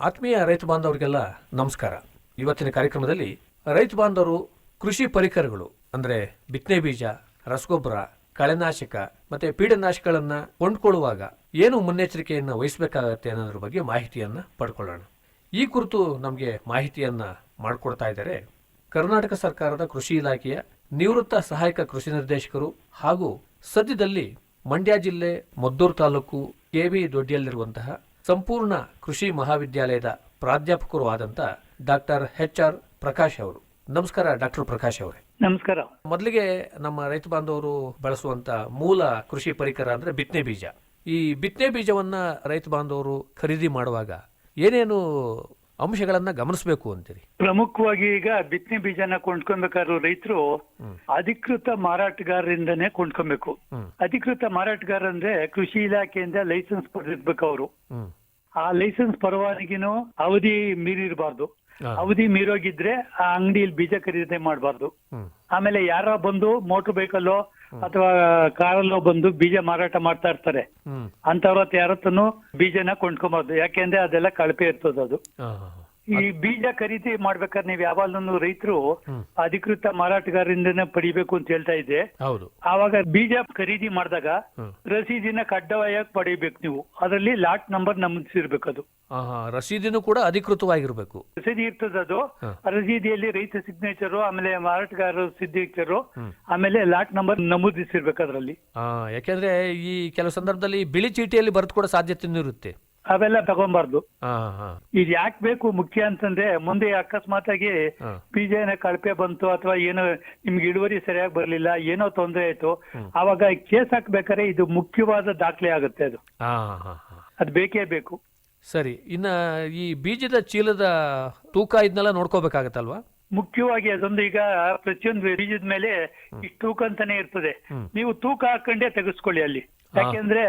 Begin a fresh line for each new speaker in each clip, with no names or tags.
ಆತ್ಮೀಯ ರೈತ ಬಾಂಧವರಿಗೆಲ್ಲ ನಮಸ್ಕಾರ. ಇವತ್ತಿನ ಕಾರ್ಯಕ್ರಮದಲ್ಲಿ ರೈತ ಬಾಂಧವರು, ಕೃಷಿ ಪರಿಕರಗಳು, ಅಂದ್ರೆ ಬಿತ್ತನೆ ಬೀಜ, ರಸಗೊಬ್ಬರ, ಕಳೆನಾಶಕ ಮತ್ತೆ ಪೀಡನಾಶಕಗಳನ್ನ ಕೊಂಡ್ಕೊಳ್ಳುವಾಗ ಏನು ಮುನ್ನೆಚ್ಚರಿಕೆಯನ್ನು ವಹಿಸಬೇಕಾಗತ್ತೆ ಅನ್ನೋದ್ರ ಬಗ್ಗೆ ಮಾಹಿತಿಯನ್ನು ಪಡ್ಕೊಳ್ಳೋಣ. ಈ ಕುರಿತು ನಮಗೆ ಮಾಹಿತಿಯನ್ನು ಮಾಡಿಕೊಡ್ತಾ ಇದ್ದಾರೆ ಕರ್ನಾಟಕ ಸರ್ಕಾರದ ಕೃಷಿ ಇಲಾಖೆಯ ನಿವೃತ್ತ ಸಹಾಯಕ ಕೃಷಿ ನಿರ್ದೇಶಕರು ಹಾಗೂ ಸದ್ಯದಲ್ಲಿ ಮಂಡ್ಯ ಜಿಲ್ಲೆ ಮದ್ದೂರು ತಾಲೂಕು ಕೆವಿ ದೊಡ್ಡಿಯಲ್ಲಿರುವಂತಹ ಸಂಪೂರ್ಣ ಕೃಷಿ ಮಹಾವಿದ್ಯಾಲಯದ ಪ್ರಾಧ್ಯಾಪಕರು ಆದಂತ ಡಾಕ್ಟರ್ ಹೆಚ್ ಆರ್ ಪ್ರಕಾಶ್ ಅವರು. ನಮಸ್ಕಾರ ಡಾಕ್ಟರ್ ಪ್ರಕಾಶ್ ಅವರೇ.
ನಮಸ್ಕಾರ.
ಮೊದಲಿಗೆ ನಮ್ಮ ರೈತ ಬಾಂಧವರು ಬಳಸುವಂತ ಮೂಲ ಕೃಷಿ ಪರಿಕರ ಅಂದ್ರೆ ಬಿತ್ತನೆ ಬೀಜ. ಈ ಬಿತ್ತನೆ ಬೀಜವನ್ನ ರೈತ ಬಾಂಧವರು ಖರೀದಿ ಮಾಡುವಾಗ ಏನೇನು ಅಂಶಗಳನ್ನ ಗಮನಿಸಬೇಕು ಅಂತೀರಿ?
ಪ್ರಮುಖವಾಗಿ ಈಗ ಬಿತ್ತನೆ ಬೀಜನ ಕೊಂಡ್ಕೊಬೇಕಾದ್ರು ರೈತರು ಅಧಿಕೃತ ಮಾರಾಟಗಾರರಿಂದನೇ ಕೊಂಡ್ಕೊಬೇಕು. ಅಧಿಕೃತ ಮಾರಾಟಗಾರ ಅಂದ್ರೆ ಕೃಷಿ ಇಲಾಖೆಯಿಂದ ಲೈಸೆನ್ಸ್ ಪಡೆದಿರ್ಬೇಕು ಅವರು. ಆ ಲೈಸೆನ್ಸ್ ಪರವಾನಗಿನೂ ಅವಧಿ ಮೀರಿರಬಾರ್ದು. ಅವಧಿ ಮೀರೋಗಿದ್ರೆ ಆ ಅಂಗಡಿಯಲ್ಲಿ ಬೀಜ ಖರೀದಿ ಮಾಡಬಾರ್ದು. ಆಮೇಲೆ ಯಾರೋ ಬಂದು ಮೋಟರ್ ಬೈಕಲ್ಲೋ ಅಥವಾ ಕಾರಲ್ಲೋ ಬಂದು ಬೀಜ ಮಾರಾಟ ಮಾಡ್ತಾ ಇರ್ತಾರೆ. ಅಂತವ್ರ ಯಾರತ್ತೂ ಬೀಜನ ಕೊಂಡ್ಕೊಬಾರ್ದು. ಯಾಕೆಂದ್ರೆ ಅದೆಲ್ಲ ಕಳಪೆ ಇರ್ತದ ಅದು. ಈ ಬೀಜ ಖರೀದಿ ಮಾಡ್ಬೇಕಾದ್ರೆ ನೀವು ಯಾವಾಗ್ಲೂ ರೈತರು ಅಧಿಕೃತ ಮಾರಾಟಗಾರರಿಂದ ಪಡಿಬೇಕು ಅಂತ ಹೇಳ್ತಾ ಇದ್ದೆ.
ಹೌದು.
ಆವಾಗ ಬೀಜ ಖರೀದಿ ಮಾಡಿದಾಗ ರಸೀದಿನ ಕಡ್ಡಾಯವಾಗಿ ಪಡಿಬೇಕು ನೀವು. ಅದರಲ್ಲಿ ಲಾಟ್ ನಂಬರ್ ನಮೂದಿಸಿರ್ಬೇಕು ಅದು
ರಸೀದಿನೂ ಕೂಡ ಅಧಿಕೃತವಾಗಿರ್ಬೇಕು.
ರಸೀದಿ ಇರ್ತದೆ ಅದು. ರಸೀದಿಯಲ್ಲಿ ರೈತ ಸಿಗ್ನೇಚರ್ ಆಮೇಲೆ ಮಾರಾಟಗಾರರು ಸಿಗ್ನೇಚರು ಆಮೇಲೆ ಲಾಟ್ ನಂಬರ್ ನಮೂದಿಸಿರ್ಬೇಕು ಅದರಲ್ಲಿ
ಯಾಕೆಂದ್ರೆ ಈ ಕೆಲವು ಸಂದರ್ಭದಲ್ಲಿ ಬಿಳಿ ಚೀಟಿಯಲ್ಲಿ ಬರೆದು ಕೂಡ ಸಾಧ್ಯತೆ ಇರುತ್ತೆ.
ಅವೆಲ್ಲ ತಗೊಂಬಾರ್ದು. ಇದು ಯಾಕೆ ಬೇಕು ಮುಖ್ಯ ಅಂತಂದ್ರೆ ಮುಂದೆ ಅಕಸ್ಮಾತ್ ಆಗಿ. ಬೀಜ ಏನೋ ಕಳಪೆ ಬಂತು ಅಥವಾ ಏನೋ ನಿಮ್ಗೆ ಇಳುವರಿ ಸರಿಯಾಗಿ ಬರ್ಲಿಲ್ಲ ಏನೋ ತೊಂದರೆ ಆಯ್ತು ಅವಾಗ ಕೇಸ್ ಹಾಕ್ಬೇಕಾದ್ರೆ ಇದು ಮುಖ್ಯವಾದ ದಾಖಲೆ ಆಗುತ್ತೆ ಅದು. ಅದು ಬೇಕೇ ಬೇಕು.
ಸರಿ ಇನ್ನ ಈ ಬೀಜದ ಚೀಲದ ತೂಕ ಇದನ್ನೆಲ್ಲ ನೋಡ್ಕೋಬೇಕಾಗತ್ತಲ್ವಾ?
ಮುಖ್ಯವಾಗಿ ಅದೊಂದು ಈಗ ಪ್ರತಿಯೊಂದು ಬೀಜದ ಮೇಲೆ ಇಷ್ಟು ತೂಕ ಅಂತಾನೆ ಇರ್ತದೆ. ನೀವು ತೂಕ ಹಾಕೊಂಡೇ ತೆಗೆಸ್ಕೊಳ್ಳಿ ಅಲ್ಲಿ. ಯಾಕೆಂದ್ರೆ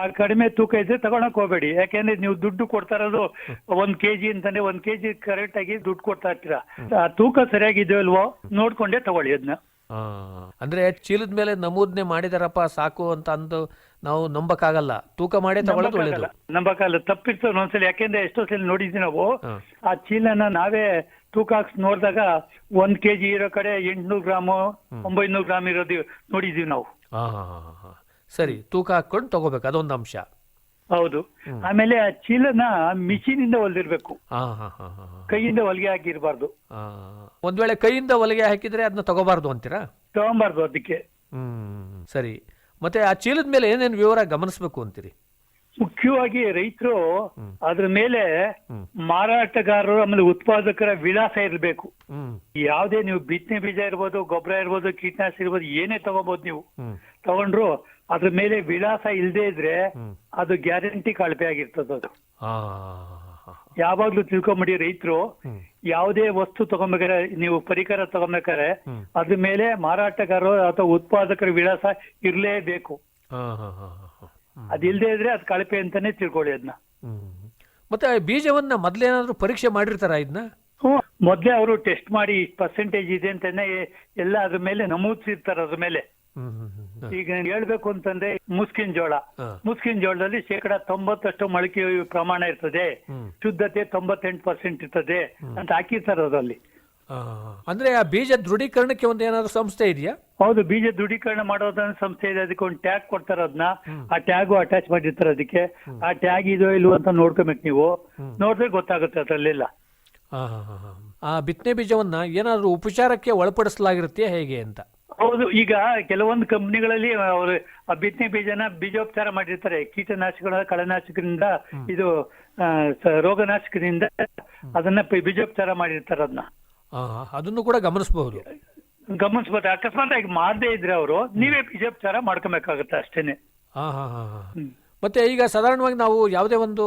ಆ ಕಡಿಮೆ ತೂಕ ಇದ್ರೆ ತಗೊಳಕ್ ಹೋಗ್ಬೇಡಿ. ಯಾಕೆಂದ್ರೆ ನೀವು ದುಡ್ಡು ಕೊಡ್ತಾ ಇರೋದು ಒಂದ್ ಕೆಜಿ ಅಂತಾನೆ ಒಂದ್ ಕೆಜಿ ಕರೆಕ್ಟ್ ಆಗಿ ದುಡ್ಡು ಕೊಡ್ತಾ ಇರ್ತೀರಾ? ಆ ತೂಕ ಸರಿಯಾಗಿದೆಯೋ ಇಲ್ವೋ ನೋಡ್ಕೊಂಡೇ ತಗೊಳ್ಳಿ ಅದನ್ನ
ಅಂದ್ರೆ ಚೀಲದ ಮೇಲೆ ನಮೂದನೆ ಮಾಡಿದಾರಪ್ಪ ಸಾಕು ಅಂತ ಅಂದು ನಾವು ನಂಬಕ್ಕಾಗಲ್ಲ. ತೂಕ ಮಾಡೇ ತಗೊಳ್ಳೋದು ಒಳ್ಳೇದು.
ನಂಬಕ್ಕಲ್ಲ ತಪ್ಪಿರ್ತದೆ ಒಂದ್ಸಲ ಯಾಕೆಂದ್ರೆ ಎಷ್ಟೋ ಸಲ ನೋಡಿದ್ವಿ ನಾವು. ಆ ಚೀಲನ ನಾವೇ ತೂಕ ಹಾಕ್ಸ್ ನೋಡಿದಾಗ ಒಂದ್ ಕೆಜಿ ಇರೋ ಕಡೆ ಎಂಟ್ನೂರು ಗ್ರಾಮು ಒಂಬೈನೂರು ಗ್ರಾಮ್ ಇರೋದು ನೋಡಿದೀವಿ ನಾವು.
ಸರಿ ತೂಕ ಹಾಕೊಂಡು ತಗೋಬೇಕು ಅದೊಂದು ಅಂಶ.
ಹೌದು. ಆಮೇಲೆ ಆ ಚೀಲನ ಮಿಷಿನ್ ಇಂದ ಹೊಲ್ದಿರ್ಬೇಕು. ಕೈಯಿಂದ ಹೊಲಿಗೆ ಹಾಕಿರ್ಬಾರ್ದು
ಒಂದ್ ವೇಳೆ ಕೈಯಿಂದ ಹೊಲಿಗೆ ಹಾಕಿದ್ರೆ ಅದನ್ನ ತಗೋಬಾರ್ದು ಅಂತೀರಾ?
ತಗೊಂಬಾರ್ದು ಅದಕ್ಕೆ.
ಹ್ಮ್ ಸರಿ. ಮತ್ತೆ ಆ ಚೀಲದ ಮೇಲೆ ಏನೇನು ವಿವರ ಗಮನಿಸಬೇಕು ಅಂತೀರಿ?
ಮುಖ್ಯವಾಗಿ ರೈತರು ಅದ್ರ ಮೇಲೆ ಮಾರಾಟಗಾರರು ಆಮೇಲೆ ಉತ್ಪಾದಕರ ವಿಳಾಸ ಇರಬೇಕು. ಯಾವುದೇ ನೀವು ಬಿತ್ತನೆ ಬೀಜ ಇರ್ಬೋದು ಗೊಬ್ಬರ ಇರ್ಬೋದು ಕೀಟನಾಶಕ ಇರ್ಬೋದು ಏನೇ ತಗೋಬಹುದು ನೀವು. ತಗೊಂಡ್ರು ಅದ್ರ ಮೇಲೆ ವಿಳಾಸ ಇಲ್ಲದೆ ಇದ್ರೆ ಅದು ಗ್ಯಾರಂಟಿ ಕಳಪೆ ಆಗಿರ್ತದ ಅದು. ಯಾವಾಗ್ಲೂ ತಿಳ್ಕೊಂಬಿಡಿ ರೈತರು ಯಾವುದೇ ವಸ್ತು ತಗೊಂಬೇಕಾರೆ ನೀವು ಪರಿಕರ ತಗೊಂಬೇಕಾರೆ ಅದ್ರ ಮೇಲೆ ಮಾರಾಟಗಾರರು ಅಥವಾ ಉತ್ಪಾದಕರ ವಿಳಾಸ ಇರ್ಲೇಬೇಕು. ಅದಿಲ್ದೇ ಇದ್ರೆ ಅದು ಕಳಪೆ ಅಂತಾನೆ ತಿಳ್ಕೊಳ್ಳಿ ಅದನ್ನ
ಮತ್ತೆ ಬೀಜವನ್ನ ಮೊದ್ಲೇನಾದ್ರೂ ಪರೀಕ್ಷೆ ಮಾಡಿರ್ತಾರ ಇದನ್ನ
ಮೊದ್ಲೇ ಅವರು ಟೆಸ್ಟ್ ಮಾಡಿ ಪರ್ಸೆಂಟೇಜ್ ಇದೆ ಅಂತಾನೆ ಎಲ್ಲ ಅದ್ರ ಮೇಲೆ ನಮೂದಿಸಿರ್ತಾರೆ ಅದ್ರ ಮೇಲೆ. ಈಗ ಹೇಳ್ಬೇಕು ಅಂತಂದ್ರೆ ಮುಸ್ಕಿನ್ ಜೋಳ. ಮುಸ್ಕಿನ್ ಜೋಳದಲ್ಲಿ ಶೇಕಡ ತೊಂಬತ್ತಷ್ಟು ಮೊಳಕೆ ಪ್ರಮಾಣ ಇರ್ತದೆ. ಶುದ್ಧತೆ ತೊಂಬತ್ತೆಂಟು ಪರ್ಸೆಂಟ್ ಇರ್ತದೆ ಅಂತ ಹಾಕಿರ್ತಾರೆ ಅದರಲ್ಲಿ.
ಅಂದ್ರೆ ಆ ಬೀಜ ದೃಢೀಕರಣಕ್ಕೆ ಒಂದು ಏನಾದ್ರು ಸಂಸ್ಥೆ ಇದೆಯಾ?
ಹೌದು ಬೀಜ ದೃಢೀಕರಣ ಮಾಡೋದನ್ನ ಸಂಸ್ಥೆ ಇದೆ. ಅದಕ್ಕೆ ಒಂದು ಟ್ಯಾಗ್ ಕೊಡ್ತಾರೆ ಅದನ್ನ ಆ ಟ್ಯಾಗ್ ಅಟ್ಯಾಚ್ ಮಾಡಿರ್ತಾರೆ ಅದಕ್ಕೆ. ಆ ಟ್ಯಾಗ್ ಇದೋ ಇಲ್ವೋ ಅಂತ ನೋಡ್ಕೊಬೇಕು ನೀವು. ನೋಡಿದ್ರೆ ಗೊತ್ತಾಗುತ್ತೆ ಅದ್ರಲ್ಲೆಲ್ಲ.
ಆ ಬಿತ್ತನೆ ಬೀಜವನ್ನ ಏನಾದ್ರು ಉಪಚಾರಕ್ಕೆ ಒಳಪಡಿಸಲಾಗಿರುತ್ತೆ ಹೇಗೆ ಅಂತ?
ಹೌದು ಈಗ ಕೆಲವೊಂದು ಕಂಪ್ನಿಗಳಲ್ಲಿ ಅವರು ಆ ಬಿತ್ತನೆ ಬೀಜನ ಬೀಜೋಪಚಾರ ಮಾಡಿರ್ತಾರೆ. ಕೀಟನಾಶಕಗಳ ಕಳೆನಾಶಕದಿಂದ ಇದು ಆ, ಸ- ರೋಗನಾಶಕದಿಂದ ಅದನ್ನ ಬೀಜೋಪಚಾರ ಮಾಡಿರ್ತಾರೆ ಅದನ್ನ.
ಆ, ಅದನ್ನು ಕೂಡ ಗಮನಿಸಬಹುದು.
ಗಮನಿಸ್ಬೋದು. ಅಕಸ್ಮಾತ್ ಈಗ ಮಾಡದೇ ಇದ್ರೆ ಅವರು ನೀವೇ ಬೀಜೋಪಚಾರ ಮಾಡ್ಕೊಬೇಕಾಗುತ್ತೆ ಅಷ್ಟೇನೆ.
ಹಾ ಹಾ ಹಾ. ಹಾ ಮತ್ತೆ ಈಗ ಸಾಧಾರಣವಾಗಿ ನಾವು ಯಾವುದೇ ಒಂದು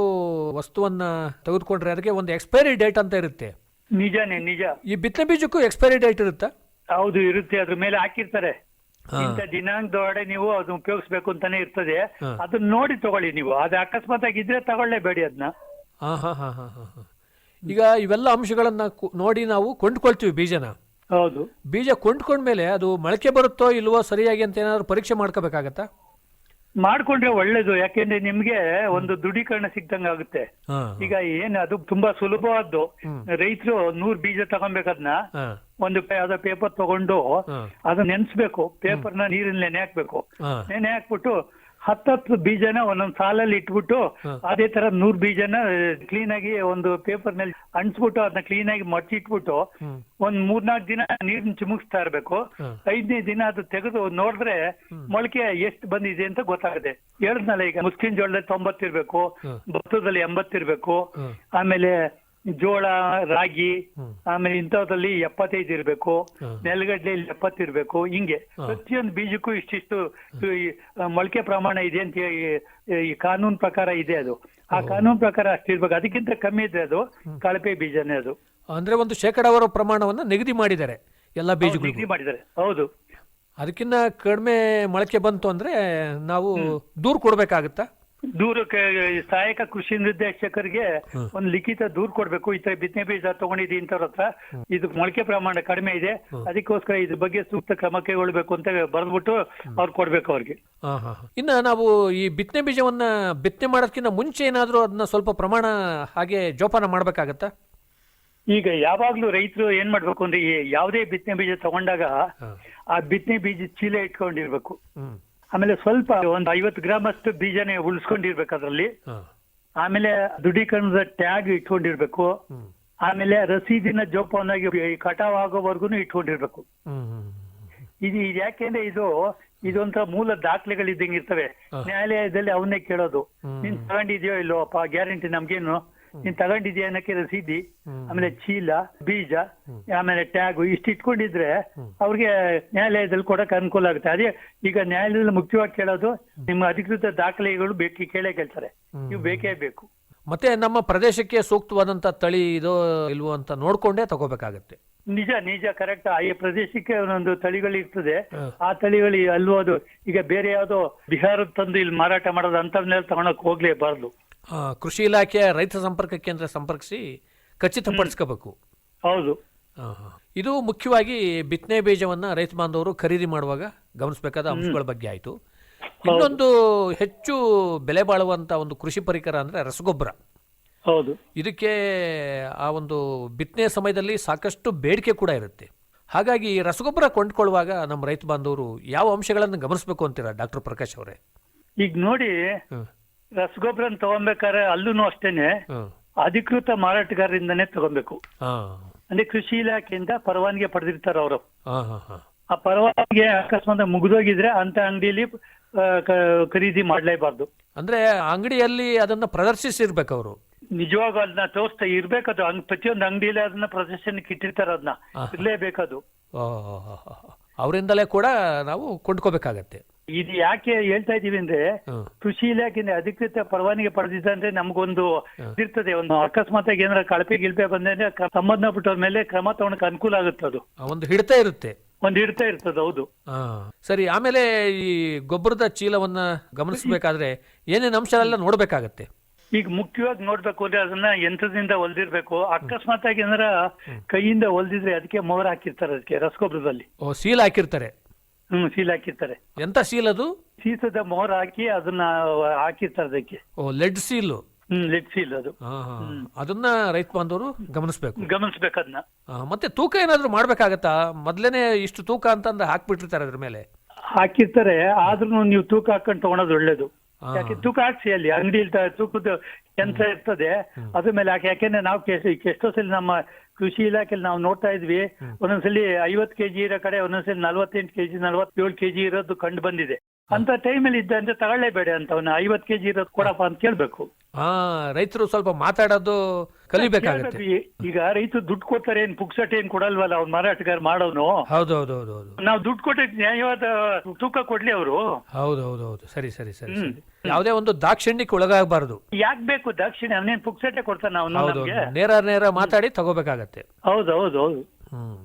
ವಸ್ತುವನ್ನ ತೆಗೆದುಕೊಂಡ್ರೆ ಅದಕ್ಕೆ ಒಂದು ಎಕ್ಸ್ಪೈರಿ ಡೇಟ್ ಅಂತ ಇರುತ್ತೆ.
ನಿಜಾನೇ ನಿಜ.
ಈ ಬಿತ್ತನೆ ಬೀಜಕ್ಕೂ ಎಕ್ಸ್ಪೈರಿ ಡೇಟ್ ಇರುತ್ತಾ?
ಹೌದು ಇರುತ್ತೆ. ಅದ್ರ ಮೇಲೆ ಹಾಕಿರ್ತಾರೆ. ಇಂಥ ದಿನಾಂಕದೊಳಗಡೆ ನೀವು ಅದನ್ನ ಉಪಯೋಗಿಸ್ಬೇಕು ಅಂತಾನೆ ಇರ್ತದೆ. ಅದನ್ನ ನೋಡಿ ತಗೊಳ್ಳಿ ನೀವು. ಅದು ಅಕಸ್ಮಾತ್ ಆಗಿದ್ರೆ ತಗೊಳ್ಳೇಬೇಡಿ ಅದನ್ನ.
ಹಾ ಹಾ ಹಾ ಹಾ ಹಾ ಹಾ. ಈಗ ಇವೆಲ್ಲ ಅಂಶಗಳನ್ನ ನೋಡಿ ನಾವು ಕೊಂಡ್ಕೊಳ್ತೀವಿ ಬೀಜನ.
ಹೌದು.
ಬೀಜ ಕೊಂಡ್ಕೊಂಡ್ಮೇಲೆ ಅದು ಮೊಳಕೆ ಬರುತ್ತೋ ಇಲ್ವೋ ಸರಿಯಾಗಿ ಅಂತ ಏನಾದ್ರು ಪರೀಕ್ಷೆ ಮಾಡ್ಕೋಬೇಕಾಗತ್ತಾ?
ಮಾಡ್ಕೊಂಡ್ರೆ ಒಳ್ಳೇದು. ಯಾಕೆಂದ್ರೆ ನಿಮ್ಗೆ ಒಂದು ದೃಢೀಕರಣ ಸಿಗ್ದಂಗ ಆಗುತ್ತೆ. ಈಗ ಏನ್ ಅದು ತುಂಬಾ ಸುಲಭವಾದ್ದು. ರೈತರು ನೂರ್ ಬೀಜ ತಗೊಬೇಕದ್ನ ಒಂದು ಯಾವ್ದೋ ಪೇಪರ್ ತಗೊಂಡು. ಅದನ್ನ ನೆನ್ಸ್ಬೇಕು. ಪೇಪರ್ನ ನೀರಲ್ಲಿ ನೆನೆ ಹಾಕ್ಬೇಕು. ನೆನೆ ಹಾಕ್ಬಿಟ್ಟು ಹತ್ತತ್ತು ಬೀಜನ ಒಂದೊಂದ್ ಸಾಲಲ್ಲಿ ಇಟ್ಬಿಟ್ಟು ಅದೇ ತರ ನೂರ್ ಬೀಜನ ಕ್ಲೀನ್ ಆಗಿ ಒಂದು ಪೇಪರ್ನಲ್ಲಿ ಅಂಟಿಸ್ಬಿಟ್ಟು ಅದನ್ನ ಕ್ಲೀನ್ ಆಗಿ ಮಡ್ಚಿಟ್ಬಿಟ್ಟು ಒಂದ್ ಮೂರ್ನಾಲ್ಕು ದಿನ ನೀರ್ನ ಚಿಮುಕ್ಸ್ತಾ ಇರ್ಬೇಕು. ಐದನೇ ದಿನ ಅದು ತೆಗೆದು ನೋಡಿದ್ರೆ ಮೊಳಕೆ ಎಷ್ಟು ಬಂದಿದೆ ಅಂತ ಗೊತ್ತಾಗುತ್ತೆ. ಹೇಳಿದ್ನಲ್ಲ ಈಗ ಮುಸ್ಕಿನ್ ಜೋಳದಲ್ಲಿ ತೊಂಬತ್ತಿರ್ಬೇಕು ಭತ್ತದಲ್ಲಿ ಎಂಬತ್ತಿರ್ಬೇಕು ಆಮೇಲೆ ಜೋಳ ರಾಗಿ ಆಮೇಲೆ ಇಂಥದ್ರಲ್ಲಿ ಎಪ್ಪತ್ತೈದು ಇರ್ಬೇಕು ನೆಲಗಡ್ಲೆಯಲ್ಲಿ ಎಪ್ಪತ್ತಿರ್ಬೇಕು ಹಿಂಗೆ. ಪ್ರತಿಯೊಂದು ಬೀಜಕ್ಕೂ ಇಷ್ಟಿಷ್ಟು ಮೊಳಕೆ ಪ್ರಮಾಣ ಇದೆ ಅಂತ ಈ- ಕಾನೂನು ಪ್ರಕಾರ ಇದೆ ಅದು. ಆ ಕಾನೂನು ಪ್ರಕಾರ ಅಷ್ಟಿರ್ಬೇಕು ಅದಕ್ಕಿಂತ ಕಮ್ಮಿ ಇದೆ ಅದು ಕಳಪೆ ಬೀಜನೇ ಅದು.
ಅಂದ್ರೆ ಒಂದು ಶೇಕಡಾವಾರು ಪ್ರಮಾಣವನ್ನ ನಿಗದಿ ಮಾಡಿದ್ದಾರೆ ಎಲ್ಲ ಬೀಜಗಳಿಗೂ.
ನಿಗದಿ ಮಾಡಿದ್ದಾರೆ. ಹೌದು.
ಅದಕ್ಕಿಂತ ಕಡಿಮೆ ಮೊಳಕೆ ಬಂತು ಅಂದ್ರೆ ನಾವು ದೂರ್ ಕೊಡ್ಬೇಕಾಗತ್ತಾ?
ದೂರಕ್ಕೆ ಸಹಾಯಕ ಕೃಷಿ ನಿರ್ದೇಶಕರಿಗೆ ಒಂದು ಲಿಖಿತ ದೂರ್ ಕೊಡ್ಬೇಕು. ಈ ತರ ಬಿತ್ತನೆ ಬೀಜ ತಗೊಂಡಿದ್ದೀನಿ ಇಂಥವ್ರ ಹತ್ರ. ಇದು ಮೊಳಕೆ ಪ್ರಮಾಣ ಕಡಿಮೆ ಇದೆ. ಅದಕ್ಕೋಸ್ಕರ ಇದ್ರ ಬಗ್ಗೆ ಸೂಕ್ತ ಕ್ರಮ ಕೈಗೊಳ್ಬೇಕು ಅಂತ ಬರೆದ್ಬಿಟ್ಟು ಅವ್ರು ಕೊಡ್ಬೇಕು ಅವ್ರಿಗೆ.
ಇನ್ನ ನಾವು ಈ ಬಿತ್ತನೆ ಬೀಜವನ್ನ ಬಿತ್ತನೆ ಮಾಡೋದಕ್ಕಿಂತ ಮುಂಚೆ ಏನಾದ್ರೂ ಅದನ್ನ ಸ್ವಲ್ಪ ಪ್ರಮಾಣ ಹಾಗೆ ಜೋಪಾನ ಮಾಡ್ಬೇಕಾಗತ್ತಾ?
ಈಗ ಯಾವಾಗ್ಲೂ ರೈತರು ಏನ್ ಮಾಡ್ಬೇಕು ಅಂದ್ರೆ ಈ ಯಾವುದೇ ಬಿತ್ತನೆ ಬೀಜ ತಗೊಂಡಾಗ ಆ ಬಿತ್ತನೆ ಬೀಜ ಚೀಲ ಇಟ್ಕೊಂಡಿರ್ಬೇಕು. ಆಮೇಲೆ ಸ್ವಲ್ಪ ಒಂದು ಐವತ್ತು ಗ್ರಾಮ್ ಅಷ್ಟು ಬೀಜನೇ ಉಳಿಸ್ಕೊಂಡಿರ್ಬೇಕು ಅದರಲ್ಲಿ. ಆಮೇಲೆ ದೃಢೀಕರಣದ ಟ್ಯಾಗ್ ಇಟ್ಕೊಂಡಿರ್ಬೇಕು. ಆಮೇಲೆ ರಸೀದಿನ ಜೋಪಾನಾಗಿ ಕಟಾವ್ ಆಗೋವರೆಗೂ ಇಟ್ಕೊಂಡಿರ್ಬೇಕು. ಇದು ಇದು ಯಾಕೆಂದ್ರೆ ಇದು ಇದೊಂಥರ ಮೂಲ ದಾಖಲೆಗಳಿದ್ದಂಗೆ ಇರ್ತವೆ. ನ್ಯಾಯಾಲಯದಲ್ಲಿ ಅವನ್ನೇ ಕೇಳೋದು. ನೀನ್ ತಗೊಂಡಿದ್ಯೋ ಇಲ್ಲೋಪ್ಪ ಗ್ಯಾರಂಟಿ ನಮ್ಗೇನು? ನೀನ್ ತಗೊಂಡಿದ್ಯಾ ಅನ್ನಕ್ಕೆ ರಸೀದಿ ಆಮೇಲೆ ಚೀಲ ಬೀಜ ಆಮೇಲೆ ಟ್ಯಾಗು ಇಷ್ಟು ಇಟ್ಕೊಂಡಿದ್ರೆ ಅವ್ರಿಗೆ ನ್ಯಾಯಾಲಯದಲ್ಲಿ ಕೊಡಕ್ ಅನುಕೂಲ ಆಗುತ್ತೆ. ಅದೇ ಈಗ ನ್ಯಾಯಾಲಯದಲ್ಲಿ ಮುಖ್ಯವಾಗಿ ಕೇಳೋದು ನಿಮ್ಮ ಅಧಿಕೃತ ದಾಖಲೆಗಳು ಬೇಕು ಕೇಳೇ ಕೇಳ್ತಾರೆ. ನೀವು ಬೇಕೇ ಬೇಕು.
ಮತ್ತೆ ನಮ್ಮ ಪ್ರದೇಶಕ್ಕೆ ಸೂಕ್ತವಾದಂತ ತಳಿ ಇದೋ ಇಲ್ವೋ ಅಂತ ನೋಡ್ಕೊಂಡೇ ತಗೋಬೇಕಾಗತ್ತೆ.
ನಿಜ ನಿಜ ಕರೆಕ್ಟ್ ಈ ಪ್ರದೇಶಕ್ಕೆ ಒಂದೊಂದು ತಳಿಗಳು ಇರ್ತದೆ. ಆ ತಳಿಗಳು ಅಲ್ವೋ ಅದು ಈಗ ಬೇರೆ ಯಾವ್ದೋ ಬಿಹಾರದ ತಂದು ಇಲ್ಲಿ ಮಾರಾಟ ಮಾಡೋದು ಅಂತವ್ನೆಲ್ಲ ತಗೊಳಕ್ ಹೋಗ್ಲೇಬಾರ್ದು.
ಆ, ಕೃಷಿ ಇಲಾಖೆ ರೈತ ಸಂಪರ್ಕ ಕೇಂದ್ರ ಸಂಪರ್ಕಿಸಿ ಖಚಿತಪಡಿಸ್ಕೋಬೇಕು.
ಹೌದು.
ಇದು ಮುಖ್ಯವಾಗಿ ಬಿತ್ತನೆ ಬೀಜವನ್ನ ರೈತ ಬಾಂಧವರು ಖರೀದಿ ಮಾಡುವಾಗ ಗಮನಿಸಬೇಕಾದ ಅಂಶಗಳ ಬಗ್ಗೆ ಆಯಿತು. ಇನ್ನೊಂದು ಹೆಚ್ಚು ಬೆಲೆ ಬಾಳುವಂತ ಒಂದು ಕೃಷಿ ಪರಿಕರ ಅಂದ್ರೆ ರಸಗೊಬ್ಬರ.
ಹೌದು.
ಇದಕ್ಕೆ ಆ ಒಂದು ಬಿತ್ತನೆ ಸಮಯದಲ್ಲಿ ಸಾಕಷ್ಟು ಬೇಡಿಕೆ ಕೂಡ ಇರುತ್ತೆ. ಹಾಗಾಗಿ ಈ ರಸಗೊಬ್ಬರ ಕೊಂಡ್ಕೊಳ್ಳುವಾಗ ನಮ್ಮ ರೈತ ಬಾಂಧವರು ಯಾವ ಅಂಶಗಳನ್ನು ಗಮನಿಸಬೇಕು ಅಂತೀರಾ ಡಾಕ್ಟರ್ ಪ್ರಕಾಶ್ ಅವರೇ?
ಈಗ ನೋಡಿ ರಸಗೊಬ್ಬರ ತಗೊಬೇಕಾದ್ರೆ ಅಲ್ಲೂ ಅಷ್ಟೇನೆ ಅಧಿಕೃತ ಮಾರಾಟಗಾರರಿಂದನೇ ತಗೊಬೇಕು. ಅಂದ್ರೆ ಕೃಷಿ ಇಲಾಖೆಯಿಂದ ಪರವಾನಗಿ ಪಡೆದಿರ್ತಾರೆ ಅವರು. ಆ ಪರವಾನಿಗೆ ಅಕಸ್ಮಾತ್ ಮುಗಿದೋಗಿದ್ರೆ ಅಂತ ಅಂಗಡಿಯಲ್ಲಿ ಖರೀದಿ ಮಾಡ್ಲೇಬಾರ್ದು.
ಅಂದ್ರೆ ಅಂಗಡಿಯಲ್ಲಿ ಅದನ್ನ ಪ್ರದರ್ಶಿಸಿರ್ಬೇಕು ಅವರು.
ನಿಜವಾಗ ಅದನ್ನ ತೋರಿಸ್ತಾ ಇರ್ಬೇಕದು ಹಂಗ್ ಪ್ರತಿಯೊಂದು ಅಂಗಡಿಲಿ ಅದನ್ನ ಪ್ರದರ್ಶನಕ್ಕೆ ಇಟ್ಟಿರ್ತಾರ ಅದನ್ನ. ಇರ್ಲೇಬೇಕದು
ಅವರಿಂದಲೇ ಕೂಡ ನಾವು ಕೊಂಡ್ಕೋಬೇಕಾಗತ್ತೆ.
ಇದು ಯಾಕೆ ಹೇಳ್ತಾ ಇದೀವಿ ಅಂದ್ರೆ. ಕೃಷಿ ಇಲಾಖೆಯಿಂದ ಅಧಿಕೃತ ಪರವಾನಿಗೆ ಪಡೆದಿದ್ದ ಅಂದ್ರೆ ನಮಗೊಂದು ಇರ್ತದೆ ಒಂದು ಅಕಸ್ಮಾತ್ ಏನಾರ ಕಳಪೆ ಗಿಳಪೆ ಬಂದ್ರೆ ಸಂಬಂಧ ಸಂಬಂಧಪಟ್ಟವ್ರ ಮೇಲೆ ಕ್ರಮ ತಗೊಳಕ್ ಅನುಕೂಲ ಆಗುತ್ತೆ ಅದು.
ಒಂದು ಹಿಡಿತ ಇರುತ್ತೆ.
ಒಂದು ಹಿಡಿತ ಇರ್ತದೆ ಹೌದು.
ಸರಿ ಆಮೇಲೆ ಈ ಗೊಬ್ಬರದ ಚೀಲವನ್ನ ಗಮನಿಸಬೇಕಾದ್ರೆ ಏನೇನು ಅಂಶ ಎಲ್ಲ ನೋಡ್ಬೇಕಾಗತ್ತೆ?
ಈಗ ಮುಖ್ಯವಾಗಿ ನೋಡ್ಬೇಕು ಅಂದ್ರೆ ಅದನ್ನ ಯಂತ್ರದಿಂದ ಹೊಲ್ದಿರ್ಬೇಕು. ಅಕಸ್ಮಾತ್ ಆಗಿ ಅಂದ್ರ ಕೈಯಿಂದ ಹೊಲ್ದಿದ್ರೆ ಅದಕ್ಕೆ ಮೊಹರ್ ಹಾಕಿರ್ತಾರೆ ಅದಕ್ಕೆ ರಸಗೊಬ್ಬರದಲ್ಲಿ.
ಓ ಸೀಲ್ ಹಾಕಿರ್ತಾರೆ.
ಹ್ಮ್ ಸೀಲ್ ಹಾಕಿರ್ತಾರೆ.
ಎಂತ ಸೀಲ್ ಅದು?
ಸೀಸದ ಮೊಹರ್ ಹಾಕಿ ಅದನ್ನ ಹಾಕಿರ್ತಾರೆ ಅದಕ್ಕೆ.
Oh lead seal?
Hmm lead seal ಅದು.
ಅದನ್ನ ರೈತ ಬಾಂಧವರು ಗಮನಿಸಬೇಕು.
ಗಮನಿಸ್ಬೇಕು ಅದನ್ನ.
ಮತ್ತೆ ತೂಕ ಏನಾದ್ರು ಮಾಡ್ಬೇಕಾಗತ್ತಾ? ಮೊದ್ಲೇನೆ ಇಷ್ಟು ತೂಕ ಅಂತಂದ್ರೆ ಹಾಕ್ಬಿಟ್ಟಿರ್ತಾರೆ ಅದ್ರ ಮೇಲೆ.
ಹಾಕಿರ್ತಾರೆ ಆದ್ರೂ ನೀವು ತೂಕ ಹಾಕೊಂಡು ತಗೊಳೋದು ಒಳ್ಳೇದು. ಯಾಕೆ ತೂಕ ಹಾಕ್ಸಿ ಅಲ್ಲಿ ಅಂಗಡಿ ತೂಕದ ಯಂತ್ರ ಇರ್ತದೆ. ಅದ್ರ ಮೇಲೆ ಹಾಕಿ ಯಾಕೆಂದ್ರೆ ನಾವು ಎಷ್ಟೋ ಸಲ ನಮ್ಮ ಕೃಷಿ ಇಲಾಖೆಯಲ್ಲಿ ನಾವು ನೋಡ್ತಾ ಇದ್ವಿ. ಒಂದೊಂದ್ಸಲಿ ಐವತ್ ಕೆಜಿ ಇರೋ ಕಡೆ ಒಂದೊಂದ್ಸಲಿ ನಲ್ವತ್ತೆಂಟು ಕೆಜಿ ನಲ್ವತ್ತೇಳು ಕೆಜಿ ಇರೋದು ಕಂಡು ಬಂದಿದೆ. ಅಂತ ಟೈಮಲ್ಲಿ ಇದ್ದಂತೆ ತಗೊಳ್ಳೇಬೇಡ ಅಂತ ಅವನು ಐವತ್ತು ಕೆಜಿ ಇರೋದು ಕೊಡಪ್ಪ ಅಂತ ಕೇಳ್ಬೇಕು.
ಹಾ ರೈತರು ಸ್ವಲ್ಪ ಮಾತಾಡೋದು ಕಲಿಬೇಕಾಗುತ್ತೆ.
ಈಗ ರೈತರು ದುಡ್ಡು ಕೊಡ್ತಾರೆ ಏನ್ ಪುಕ್ಸಟ್ ಏನ್ ಕೊಡಲ್ವಲ್ಲ ಅವ್ನ ಮಾರಾಟಗಾರ ಮಾಡೋನು?
ಹೌದು ಹೌದು ಹೌದು ಹೌದು
ನಾವು ದುಡ್ಡು ಕೊಟ್ಟಿದ್ ನ್ಯಾಯವಾದ ತೂಕ ಕೊಡ್ಲಿ ಅವರು.
ಹೌದು ಹೌದು ಹೌದು ಸರಿ ಸರಿ ಸರಿ ಸರಿ. ಯಾವುದೇ ಒಂದು ದಾಕ್ಷಿಣ್ಯಕ್ಕೆ ಒಳಗಾಗಬಾರದು.
ಯಾಕ್ ಬೇಕು ದಾಕ್ಷಿಣ್ಯ? ಅವನೇನ್ ಪುಕ್ಸಟ್ಟೆ ಕೊಡ್ತಾನ ಅವನು
ಹೌದು ನೇರ ನೇರ ಮಾತಾಡಿ ತಗೋಬೇಕಾಗತ್ತೆ.
ಹೌದು ಹೌದು ಹೌದು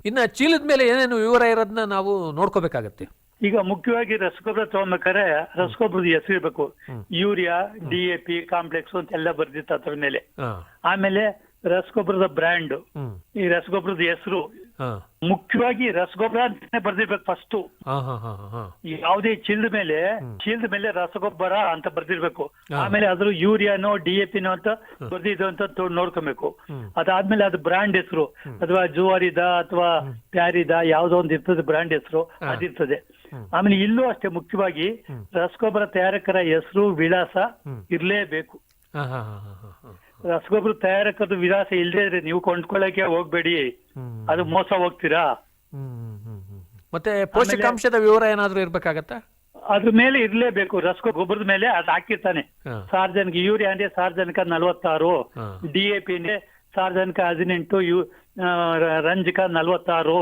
ಇನ್ನ ಚೀಲದ ಮೇಲೆ ಏನೇನು ವಿವರ ಇರೋದನ್ನ ನಾವು ನೋಡ್ಕೋಬೇಕಾಗತ್ತೆ.
ಈಗ ಮುಖ್ಯವಾಗಿ ರಸಗೊಬ್ಬರ ತಗೊಬೇಕಾದ್ರೆ ರಸಗೊಬ್ಬರದ ಹೆಸರು ಇರಬೇಕು. Urea D A P complex ಅಂತ ಎಲ್ಲ ಬರ್ದಿತ್ತು ಅದ್ರ ಮೇಲೆ. ಆಮೇಲೆ ರಸಗೊಬ್ಬರದ ಬ್ರ್ಯಾಂಡ್. ಈ ರಸಗೊಬ್ಬರದ ಹೆಸರು. ಮುಖ್ಯವಾಗಿ ರಸಗೊಬ್ಬರ ಅಂತಾನೆ ಬರ್ದಿರ್ಬೇಕು ಫಸ್ಟ್. ಯಾವುದೇ ಚೀಲದ ಮೇಲೆ ಚೀಲದ ಮೇಲೆ ರಸಗೊಬ್ಬರ ಅಂತ ಬರ್ದಿರ್ಬೇಕು. ಆಮೇಲೆ ಅದ್ರ ಯೂರಿಯಾನೋ ಡಿ ಎ ಪಿನೋ ಅಂತ ಬರ್ದಿದ್ದು ಅಂತ ನೋಡ್ಕೊಬೇಕು. ಅದಾದ್ಮೇಲೆ ಅದು ಬ್ರಾಂಡ್ ಹೆಸರು. ಅಥವಾ ಜುವಾರಿದ ಅಥವಾ ಪ್ಯಾರಿದ ಯಾವ್ದೋ ಒಂದು ಇರ್ತದೆ ಬ್ರಾಂಡ್ ಹೆಸರು ಅದಿರ್ತದೆ. ಆಮೇಲೆ ಇಲ್ಲೂ ಅಷ್ಟೇ ಮುಖ್ಯವಾಗಿ ರಸಗೊಬ್ಬರ ತಯಾರಕರ ಹೆಸರು ವಿಳಾಸ ಇರಲೇಬೇಕು. ರಸಗೊಬ್ಬರ ತಯಾರಕದ ವಿಳಾಸ ಇಲ್ಲದೆ ಇದ್ರೆ ನೀವು ಕೊಂಡ್ಕೊಳ್ಳಕ್ಕೆ ಹೋಗ್ಬೇಡಿ. ಅದು ಮೋಸ ಹೋಗ್ತೀರಾ.
ಮತ್ತೆ ಪೋಷಕಾಂಶದ ವಿವರ ಏನಾದ್ರೂ ಇರ್ಬೇಕಾಗತ್ತಾ?
ಅದ್ರ ಮೇಲೆ ಇರ್ಲೇಬೇಕು. ರಸಗೊಬ್ಬರದ ಗೊಬ್ಬರದ ಮೇಲೆ ಅದು ಹಾಕಿರ್ತಾನೆ. ಸಾರ್ವಜನಿಕ ಯೂರಿಯಾ ಅಂದ್ರೆ ಸಾರ್ವಜನಿಕ ನಲವತ್ತಾರು. ಡಿ ಎ ಪಿ ಅಂದ್ರೆ ಸಾರ್ವಜನಿಕ ಹದಿನೆಂಟು ಯು ರಂಜಕ ನಲವತ್ತಾರು.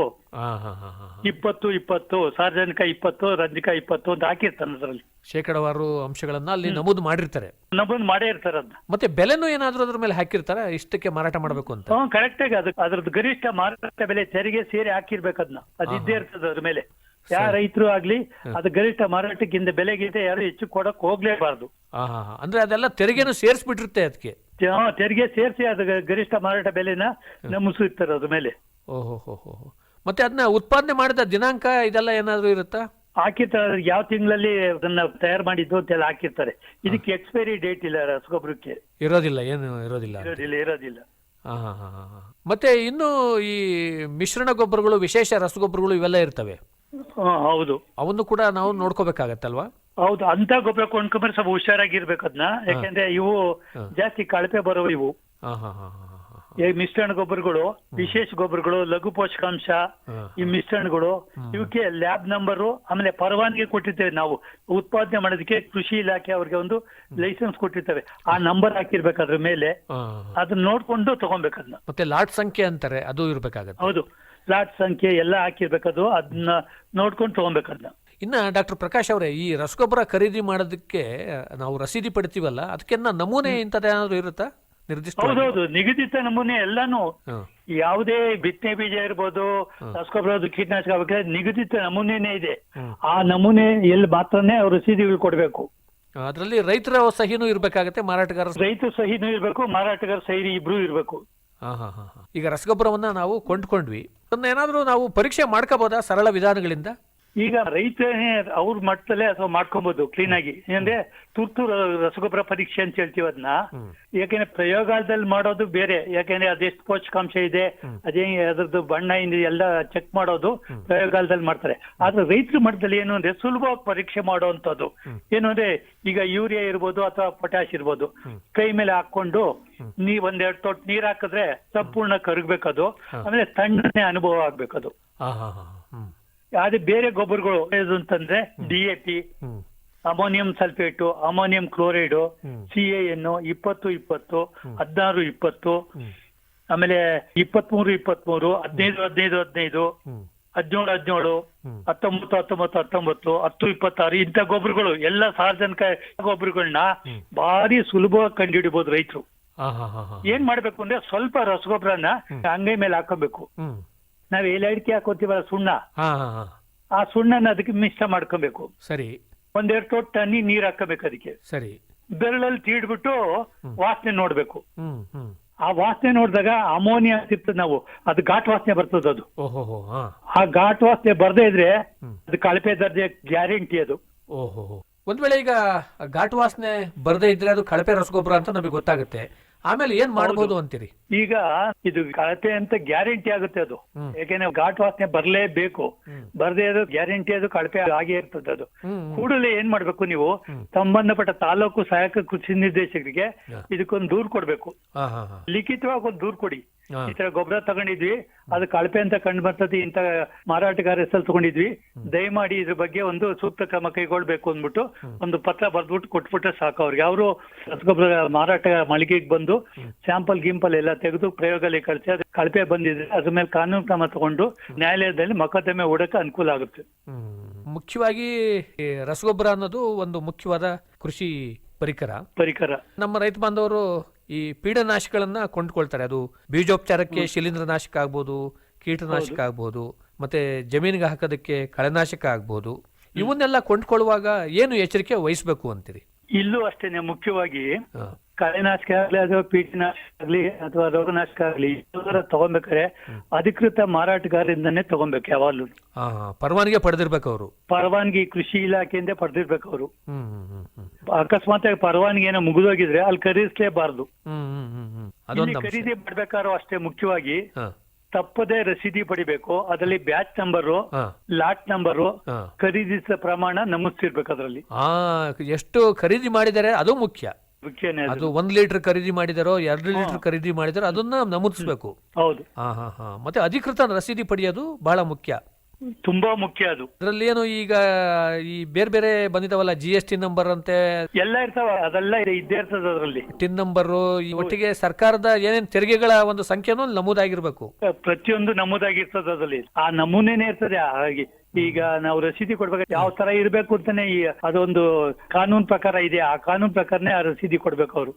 ಇಪ್ಪತ್ತು ಇಪ್ಪತ್ತು ಸಾರ್ವಜನಿಕ ಇಪ್ಪತ್ತು ರಂಜಕ ಇಪ್ಪತ್ತು ಅಂತ ಹಾಕಿರ್ತಾನೆ ಅದರಲ್ಲಿ.
ಶೇಕಡವಾರು ಅಂಶಗಳನ್ನ ಅಲ್ಲಿ ನಮೂದು ಮಾಡಿರ್ತಾರೆ.
ನಮೂದು ಮಾಡೇ ಇರ್ತಾರೆ ಅದನ್ನ
ಮತ್ತೆ ಬೆಲೆನೂ ಏನಾದ್ರೂ ಅದ್ರ ಮೇಲೆ ಹಾಕಿರ್ತಾರೆ ಇಷ್ಟಕ್ಕೆ ಮಾರಾಟ ಮಾಡಬೇಕು ಅಂತ.
ಹ್ಮ್ ಕರೆಕ್ಟ್ ಆಗಿ ಅದು ಅದ್ರದ್ದು ಗರಿಷ್ಠ ಮಾರಾಟ ಬೆಲೆ ತೆರಿಗೆ ಸೇರಿ ಹಾಕಿರ್ಬೇಕು ಅದನ್ನ ಅದಿದ್ದೇ ಇದ್ದೇ ಇರ್ತದೆ ಅದ್ರ ಮೇಲೆ. ಯಾವ ರೈತರು ಆಗ್ಲಿ ಅದು ಗರಿಷ್ಠ ಮಾರಾಟಕ್ಕಿಂತ ಬೆಲೆಗಿಂತ ಯಾರು ಹೆಚ್ಚು ಕೊಡಕ್ ಹೋಗ್ಲೇಬಾರ್ದು.
ಅಂದ್ರೆ ಅದೆಲ್ಲ ತೆರಿಗೆನು ಸೇರಿಸ್ಬಿಟ್ಟಿರುತ್ತೆ ಅದಕ್ಕೆ.
ತೆರಿಗೆ ಸೇರಿಸಿ ಅದು ಗರಿಷ್ಠ ಮಾರಾಟ ಬೆಲೆನ ನಮಿಸುತ್ತಾರೆ ಅದ್ರ ಮೇಲೆ.
ಓಹೋ ಹೋ. ಮತ್ತೆ ಅದನ್ನ ಉತ್ಪಾದನೆ ಮಾಡಿದ ದಿನಾಂಕ ಇದೆಲ್ಲ ಏನಾದ್ರೂ ಇರುತ್ತಾ?
ಹಾಕಿರ್ತಾರೆ ಯಾವ ತಿಂಗಳಲ್ಲಿ ಅದನ್ನ ತಯಾರು ಮಾಡಿದ್ದು ಅಂತೆಲ್ಲ ಹಾಕಿರ್ತಾರೆ. ಇದಕ್ಕೆ ಎಕ್ಸ್ಪೈರಿ ಡೇಟ್ ಇಲ್ಲ ರಸಗೊಬ್ಬರಕ್ಕೆ.
ಇರೋದಿಲ್ಲ ಏನು ಇರೋದಿಲ್ಲ
ಇರೋದಿಲ್ಲ ಇರೋದಿಲ್ಲ.
ಹಾ ಹಾ, ಹಾ. ಮತ್ತೆ ಇನ್ನು ಈ ಮಿಶ್ರಣ ಗೊಬ್ಬರಗಳು ವಿಶೇಷ ರಸಗೊಬ್ಬರಗಳು ಇವೆಲ್ಲ ಇರ್ತವೆ.
ಹೌದು.
ಅವನ್ನು ಕೂಡ ನಾವು ನೋಡ್ಕೋಬೇಕಾಗತ್ತಲ್ವಾ?
ಹೌದು ಅಂತ ಗೊಬ್ಬರ ಕೊಂಡ್ಕೊಂಡ್ರೆ ಸ್ವಲ್ಪ ಹುಷಾರಾಗಿರ್ಬೇಕು ಅದನ್ನ ಯಾಕಂದ್ರೆ ಇವು ಜಾಸ್ತಿ ಕಳಪೆ ಬರೋ ಇವು.
ಹಾ ಹಾ ಹಾ.
ಈ ಮಿಶ್ರಣ ಗೊಬ್ಬರಗಳು ವಿಶೇಷ ಗೊಬ್ಬರಗಳು ಲಘು ಪೋಷಕಾಂಶ. ಈ ಮಿಶ್ರಣಗಳು ಇವಕ್ಕೆ ಲ್ಯಾಬ್ ನಂಬರು ಆಮೇಲೆ ಪರವಾನಗಿ ಕೊಟ್ಟಿರ್ತೇವೆ ನಾವು. ಉತ್ಪಾದನೆ ಮಾಡೋದಕ್ಕೆ ಕೃಷಿ ಇಲಾಖೆ ಅವ್ರಿಗೆ ಒಂದು ಲೈಸೆನ್ಸ್ ಕೊಟ್ಟಿರ್ತೇವೆ. ಆ ನಂಬರ್ ಹಾಕಿರ್ಬೇಕು ಅದ್ರ ಮೇಲೆ. ಅದನ್ನ ನೋಡ್ಕೊಂಡು ತಗೊಬೇಕದ್ನ
ಮತ್ತೆ ಲಾಟ್ ಸಂಖ್ಯೆ ಅಂತಾರೆ ಅದು ಇರ್ಬೇಕಾಗತ್ತೆ.
ಹೌದು. ಲಾಟ್ ಸಂಖ್ಯೆ ಎಲ್ಲ ಹಾಕಿರ್ಬೇಕದು ಅದನ್ನ ನೋಡ್ಕೊಂಡು ತಗೊಬೇಕದ್ನ
ಇನ್ನ ಡಾಕ್ಟರ್ ಪ್ರಕಾಶ್ ಅವರೇ ಈ ರಸಗೊಬ್ಬರ ಖರೀದಿ ಮಾಡೋದಕ್ಕೆ ನಾವು ರಸೀದಿ ಪಡಿತೀವಲ್ಲ ಅದಕ್ಕೆ ನಮೂನೆ ಇಂಥದ್ದೇನಾದ್ರೂ ಇರುತ್ತಾ? ನಿರ್ದಿಷ್ಟ
ಹೌದೌದು ನಿಗದಿತ ನಮೂನೆ ಎಲ್ಲಾನು. ಯಾವುದೇ ಬಿತ್ತನೆ ಬೀಜ ಇರ್ಬೋದು ರಸಗೊಬ್ಬರ ಕೀಟನಾಶಕ ಆಗ್ಬೇಕಾದ್ರೆ ನಿಗದಿತ ನಮೂನೆನೇ ಇದೆ. ಆ ನಮೂನೆ ಎಲ್ಲಿ ಮಾತ್ರನೇ ಅವರು ರಸೀದಿಗಳು ಕೊಡ್ಬೇಕು.
ಅದರಲ್ಲಿ ರೈತರ ಸಹಿನೂ ಇರ್ಬೇಕಾಗತ್ತೆ ಮಾರಾಟಗಾರ
ರೈತ ಸಹಿನೂ ಇರ್ಬೇಕು ಮಾರಾಟಗಾರ ಸಹಿ ಇಬ್ರು ಇರ್ಬೇಕು.
ಹಾ ಹಾ ಹಾ ಹಾ. ಈಗ ರಸಗೊಬ್ಬರವನ್ನ ನಾವು ಕೊಂಡ್ಕೊಂಡ್ವಿ. ಅದನ್ನ ಏನಾದರೂ ನಾವು ಪರೀಕ್ಷೆ ಮಾಡ್ಕೋಬೋದಾ ಸರಳ ವಿಧಾನಗಳಿಂದ?
ಈಗ ರೈತನೇ ಅವ್ರ ಮಟ್ಟದಲ್ಲೇ ಅಥವಾ ಮಾಡ್ಕೊಬಹುದು ಕ್ಲೀನ್ ಆಗಿ. ಏನಂದ್ರೆ ತುರ್ತು ರಸಗೊಬ್ಬರ ಪರೀಕ್ಷೆ ಅಂತ ಹೇಳ್ತೀವಿ ಅದನ್ನ ಯಾಕೆಂದ್ರೆ ಪ್ರಯೋಗಾಲದಲ್ಲಿ ಮಾಡೋದು ಬೇರೆ. ಯಾಕೆಂದ್ರೆ ಅದೆಷ್ಟು ಪೋಷಕಾಂಶ ಇದೆ ಅದೇ ಅದ್ರದ್ದು ಬಣ್ಣ ಇದೆ ಎಲ್ಲ ಚೆಕ್ ಮಾಡೋದು ಪ್ರಯೋಗಾಲದಲ್ಲಿ ಮಾಡ್ತಾರೆ. ಆದ್ರೆ ರೈತರ ಮಟ್ಟದಲ್ಲಿ ಏನು ಅಂದ್ರೆ ಸುಲಭವಾಗಿ ಪರೀಕ್ಷೆ ಮಾಡುವಂತದ್ದು ಏನು ಅಂದ್ರೆ ಈಗ ಯೂರಿಯಾ ಇರ್ಬೋದು ಅಥವಾ ಪೊಟ್ಯಾಶ್ ಇರ್ಬೋದು. ಕೈ ಮೇಲೆ ಹಾಕೊಂಡು ನೀ ಒಂದೆರಡು ತೊಟ್ಟು ನೀರ್ ಹಾಕಿದ್ರೆ ಸಂಪೂರ್ಣ ಕರಗ್ಬೇಕದು. ಆಮೇಲೆ ತಣ್ಣನೆ ಅನುಭವ ಆಗ್ಬೇಕದು. ಅದೇ ಬೇರೆ ಗೊಬ್ಬರಗಳು ಯಾವ್ದು ಅಂತಂದ್ರೆ D A P ammonium sulphate ammonium chloride. C N ಇಪ್ಪತ್ತು ಇಪ್ಪತ್ತು ಹದಿನಾರು ಇಪ್ಪತ್ತು. ಆಮೇಲೆ ಇಪ್ಪತ್ಮೂರು ಇಪ್ಪತ್ಮೂರು ಹದಿನೈದು ಹದಿನೈದು ಹದಿನೈದು
ಹ್ಮ್.
ಹದಿನೇಳು ಹದಿನೇಳು. ಹತ್ತೊಂಬತ್ತು ಹತ್ತೊಂಬತ್ತು ಹತ್ತೊಂಬತ್ತು ಹತ್ತು ಇಪ್ಪತ್ತಾರು ಇಂಥ ಗೊಬ್ಬರಗಳು ಎಲ್ಲ ಸಾರ್ವಜನಿಕ ಗೊಬ್ಬರಗಳನ್ನ ಭಾರಿ ಸುಲಭವಾಗಿ ಕಂಡುಹಿಡಿಬಹುದು ರೈತರು. ಏನ್ ಮಾಡ್ಬೇಕು ಅಂದ್ರೆ ಸ್ವಲ್ಪ ರಸಗೊಬ್ಬರನ ಅಂಗೈ ಮೇಲೆ ಹಾಕೋಬೇಕು. ನಾವ್ ಎಲೆ ಅಡಿಕೆ ಹಾಕೋತೀವಲ್ಲ ಸುಣ್ಣ?
ಹಾ ಹಾ ಹಾ.
ಆ ಸುಣ್ಣನ ಅದಕ್ಕೆ ಮಿಶ್ರ ಮಾಡ್ಕೋಬೇಕು.
ಸರಿ.
ಒಂದೆರಡು ತೊಟ್ಟು ತಣ್ಣಿ ನೀರ್ ಹಾಕಬೇಕು ಅದಕ್ಕೆ.
ಸರಿ.
ಬೆರಳಲ್ಲಿ ತೀಡ್ಬಿಟ್ಟು ವಾಸನೆ ನೋಡ್ಬೇಕು.
ಹ್ಮ್ ಹ್ಮ್.
ಆ ವಾಸನೆ ನೋಡಿದಾಗ ಅಮೋನಿಯಾ ಸಿಗ್ತದೆ ನಾವು. ಅದು ಘಾಟ್ ವಾಸನೆ ಬರ್ತದೆ ಅದು.
ಓಹೋ ಹೋ ಹಾ.
ಆ ಘಾಟ್ ವಾಸನೆ ಬರ್ದೇ ಇದ್ರೆ ಅದು ಕಳಪೆ ದರ್ಜೆ ಗ್ಯಾರಂಟಿ ಅದು.
ಓಹೋ ಒಂದ್ ವೇಳೆ ಈಗ ಘಾಟ್ ವಾಸನೆ ಬರದೇ ಇದ್ರೆ ಅದು ಕಳಪೆ ರಸಗೊಬ್ಬರ ಅಂತ ನಮಗೆ ಗೊತ್ತಾಗುತ್ತೆ. ಆಮೇಲೆ ಏನ್ ಮಾಡಬಹುದು ಅಂತೀರಿ?
ಈಗ ಇದು ಕಳಪೆ ಅಂತ ಗ್ಯಾರಂಟಿ ಆಗುತ್ತೆ ಅದು. ಯಾಕೆಂದ್ರೆ ಘಾಟ್ ವಾಸನೆ ಬರ್ಲೇಬೇಕು. ಬರದೇ ಅದು ಗ್ಯಾರಂಟಿ ಅದು ಕಳಪೆ ಆಗೇ ಇರ್ತದೆ ಅದು. ಕೂಡಲೇ ಏನ್ ಮಾಡ್ಬೇಕು ನೀವು? ಸಂಬಂಧಪಟ್ಟ ತಾಲೂಕು ಸಹಾಯಕ ಕೃಷಿ ನಿರ್ದೇಶಕರಿಗೆ. ಇದಕ್ಕೊಂದು ದೂರ್ ಕೊಡ್ಬೇಕು. ಲಿಖಿತವಾಗಿ ಒಂದು ದೂರ್ ಕೊಡಿ. ಈ ತರ ಗೊಬ್ಬರ ತಗೊಂಡಿದ್ವಿ ಅದು ಕಳಪೆ ಅಂತ ಕಂಡು ಬರ್ತದೆ ಇಂತ ಮಾರಾಟಗಾರ ಹೆಸರು ತಗೊಂಡಿದ್ವಿ. ದಯಮಾಡಿ ಇದ್ರ ಬಗ್ಗೆ ಒಂದು ಸೂಕ್ತ ಕ್ರಮ ಕೈಗೊಳ್ಬೇಕು ಅಂದ್ಬಿಟ್ಟು ಒಂದು ಪತ್ರ ಬರ್ದ್ಬಿಟ್ಟು ಕೊಟ್ಬಿಟ್ರೆ ಸಾಕು ಅವ್ರಿಗೆ. ಅವರು ರಸಗೊಬ್ಬರ ಮಾರಾಟ ಮಳಿಗೆಗೆ ಬಂದು ಸ್ಯಾಂಪಲ್ ಗಿಂಪಲ್ ಎಲ್ಲ ತೆಗೆದು ಪ್ರಯೋಗಾಲಯ ಕಳಿಸಿ ಅದು ಕಳಪೆ ಬಂದಿದೆ ಅದ್ರ ಮೇಲೆ ಕಾನೂನು ಕ್ರಮ ತಗೊಂಡು ನ್ಯಾಯಾಲಯದಲ್ಲಿ ಮೊಕದ್ದಮೆ ಹೂಡಕ್ಕೆ ಅನುಕೂಲ ಆಗುತ್ತೆ.
ಮುಖ್ಯವಾಗಿ ರಸಗೊಬ್ಬರ ಅನ್ನೋದು ಒಂದು ಮುಖ್ಯವಾದ ಕೃಷಿ ಪರಿಕರ.
ಪರಿಕರ.
ನಮ್ಮ ರೈತ ಬಾಂಧವರು ಈ ಪೀಡನಾಶಗಳನ್ನ ಕೊಂಡ್ಕೊಳ್ತಾರೆ. ಅದು ಬೀಜೋಪಚಾರಕ್ಕೆ ಶಿಲೀಂಧ್ರನಾಶಕ ಆಗ್ಬೋದು ಕೀಟನಾಶಕ ಆಗ್ಬೋದು ಮತ್ತೆ ಜಮೀನಿಗೆ ಹಾಕೋದಕ್ಕೆ ಕಳೆನಾಶಕ ಆಗ್ಬೋದು. ಇವನ್ನೆಲ್ಲ ಕೊಂಡ್ಕೊಳ್ಳುವಾಗ ಏನು ಎಚ್ಚರಿಕೆ ವಹಿಸ್ಬೇಕು ಅಂತೀರಿ?
ಇಲ್ಲೂ ಅಷ್ಟೇನೆ ಮುಖ್ಯವಾಗಿ. ಕಳೆನಾಶಕ ಆಗ್ಲಿ ಅಥವಾ ಕೀಟನಾಶಕ ಆಗ್ಲಿ ಅಥವಾ ರೋಗನಾಶಕ ಆಗ್ಲಿ ತಗೊಬೇಕಾದ್ರೆ ಅಧಿಕೃತ ಮಾರಾಟಗಾರರಿಂದನೇ ತಗೊಬೇಕು ಯಾವಾಗ್ಲೂ.
ಪರವಾನಗಿ ಪಡೆದಿರ್ಬೇಕು ಅವರು.
ಪರವಾನಗಿ ಕೃಷಿ ಇಲಾಖೆಯಿಂದ ಪಡೆದಿರ್ಬೇಕು ಅವರು. ಅಕಸ್ಮಾತ್ ಪರವಾನಗಿ ಏನೋ ಮುಗಿದೋಗಿದ್ರೆ ಅಲ್ಲಿ ಖರೀದಿಸಲೇಬಾರದು. ಖರೀದಿ ಮಾಡ್ಬೇಕಾದ್ರೂ ಅಷ್ಟೇ ಮುಖ್ಯವಾಗಿ ತಪ್ಪದೆ ರಸೀದಿ ಪಡಿಬೇಕು. ಅದರಲ್ಲಿ ಬ್ಯಾಚ್ ನಂಬರು ಲಾಟ್ ನಂಬರು ಖರೀದಿಸಿದ ಪ್ರಮಾಣ ನಮೂದಿಸಿರ್ಬೇಕು ಅದರಲ್ಲಿ.
ಎಷ್ಟು ಖರೀದಿ ಮಾಡಿದರೆ ಅದು ಮುಖ್ಯ.
ಅದು
ಒಂದ್ ಲೀಟರ್ ಖರೀದಿ ಮಾಡಿದಾರೋ ಎರಡು ಲೀಟರ್ ಖರೀದಿ ಮಾಡಿದಾರೋ ಅದನ್ನ ನಮೂದಿಸಬೇಕು.
ಹೌದು.
ಹಾ ಹಾ ಹಾ. ಮತ್ತೆ ಅಧಿಕೃತ ರಸೀದಿ ಪಡೆಯೋದು ಬಹಳ ಮುಖ್ಯ.
ತುಂಬಾ ಮುಖ್ಯ ಅದು.
ಅದರಲ್ಲಿ ಏನು ಈಗ ಈ ಬೇರೆ ಬೇರೆ ಬಂದಿದಾವಲ್ಲ ಜಿ ಎಸ್ ಟಿ ನಂಬರ್ ಅಂತೆ?
ಎಲ್ಲ ಇರ್ತಾವ ಅದೆಲ್ಲ ಇದೆ- ಇದ್ದೇ ಇರ್ತದ ಅದರಲ್ಲಿ.
ಟಿನ್ ನಂಬರ್ ಈ ಒಟ್ಟಿಗೆ ಸರ್ಕಾರದ ಏನೇನ್ ತೆರಿಗೆಗಳ ಒಂದು ಸಂಖ್ಯೆನೂ ನಮೂದಾಗಿರ್ಬೇಕು.
ಪ್ರತಿಯೊಂದು ನಮೂದಾಗಿರ್ತದ ಅದರಲ್ಲಿ. ಆ ನಮೂನೆನೆ ಇರ್ತದೆ ಹಾಗೆ ಈಗ ನಾವು ರಸೀದಿ ಕೊಡ್ಬೇಕು ಯಾವ ತರ ಇರ್ಬೇಕು ಅಂತಾನೆ ಈ ಅದೊಂದು ಕಾನೂನು ಪ್ರಕಾರ ಇದೆ ಆ ಕಾನೂನು ಪ್ರಕಾರನೇ ಆ ರಸೀದಿ ಕೊಡ್ಬೇಕು ಅವರು.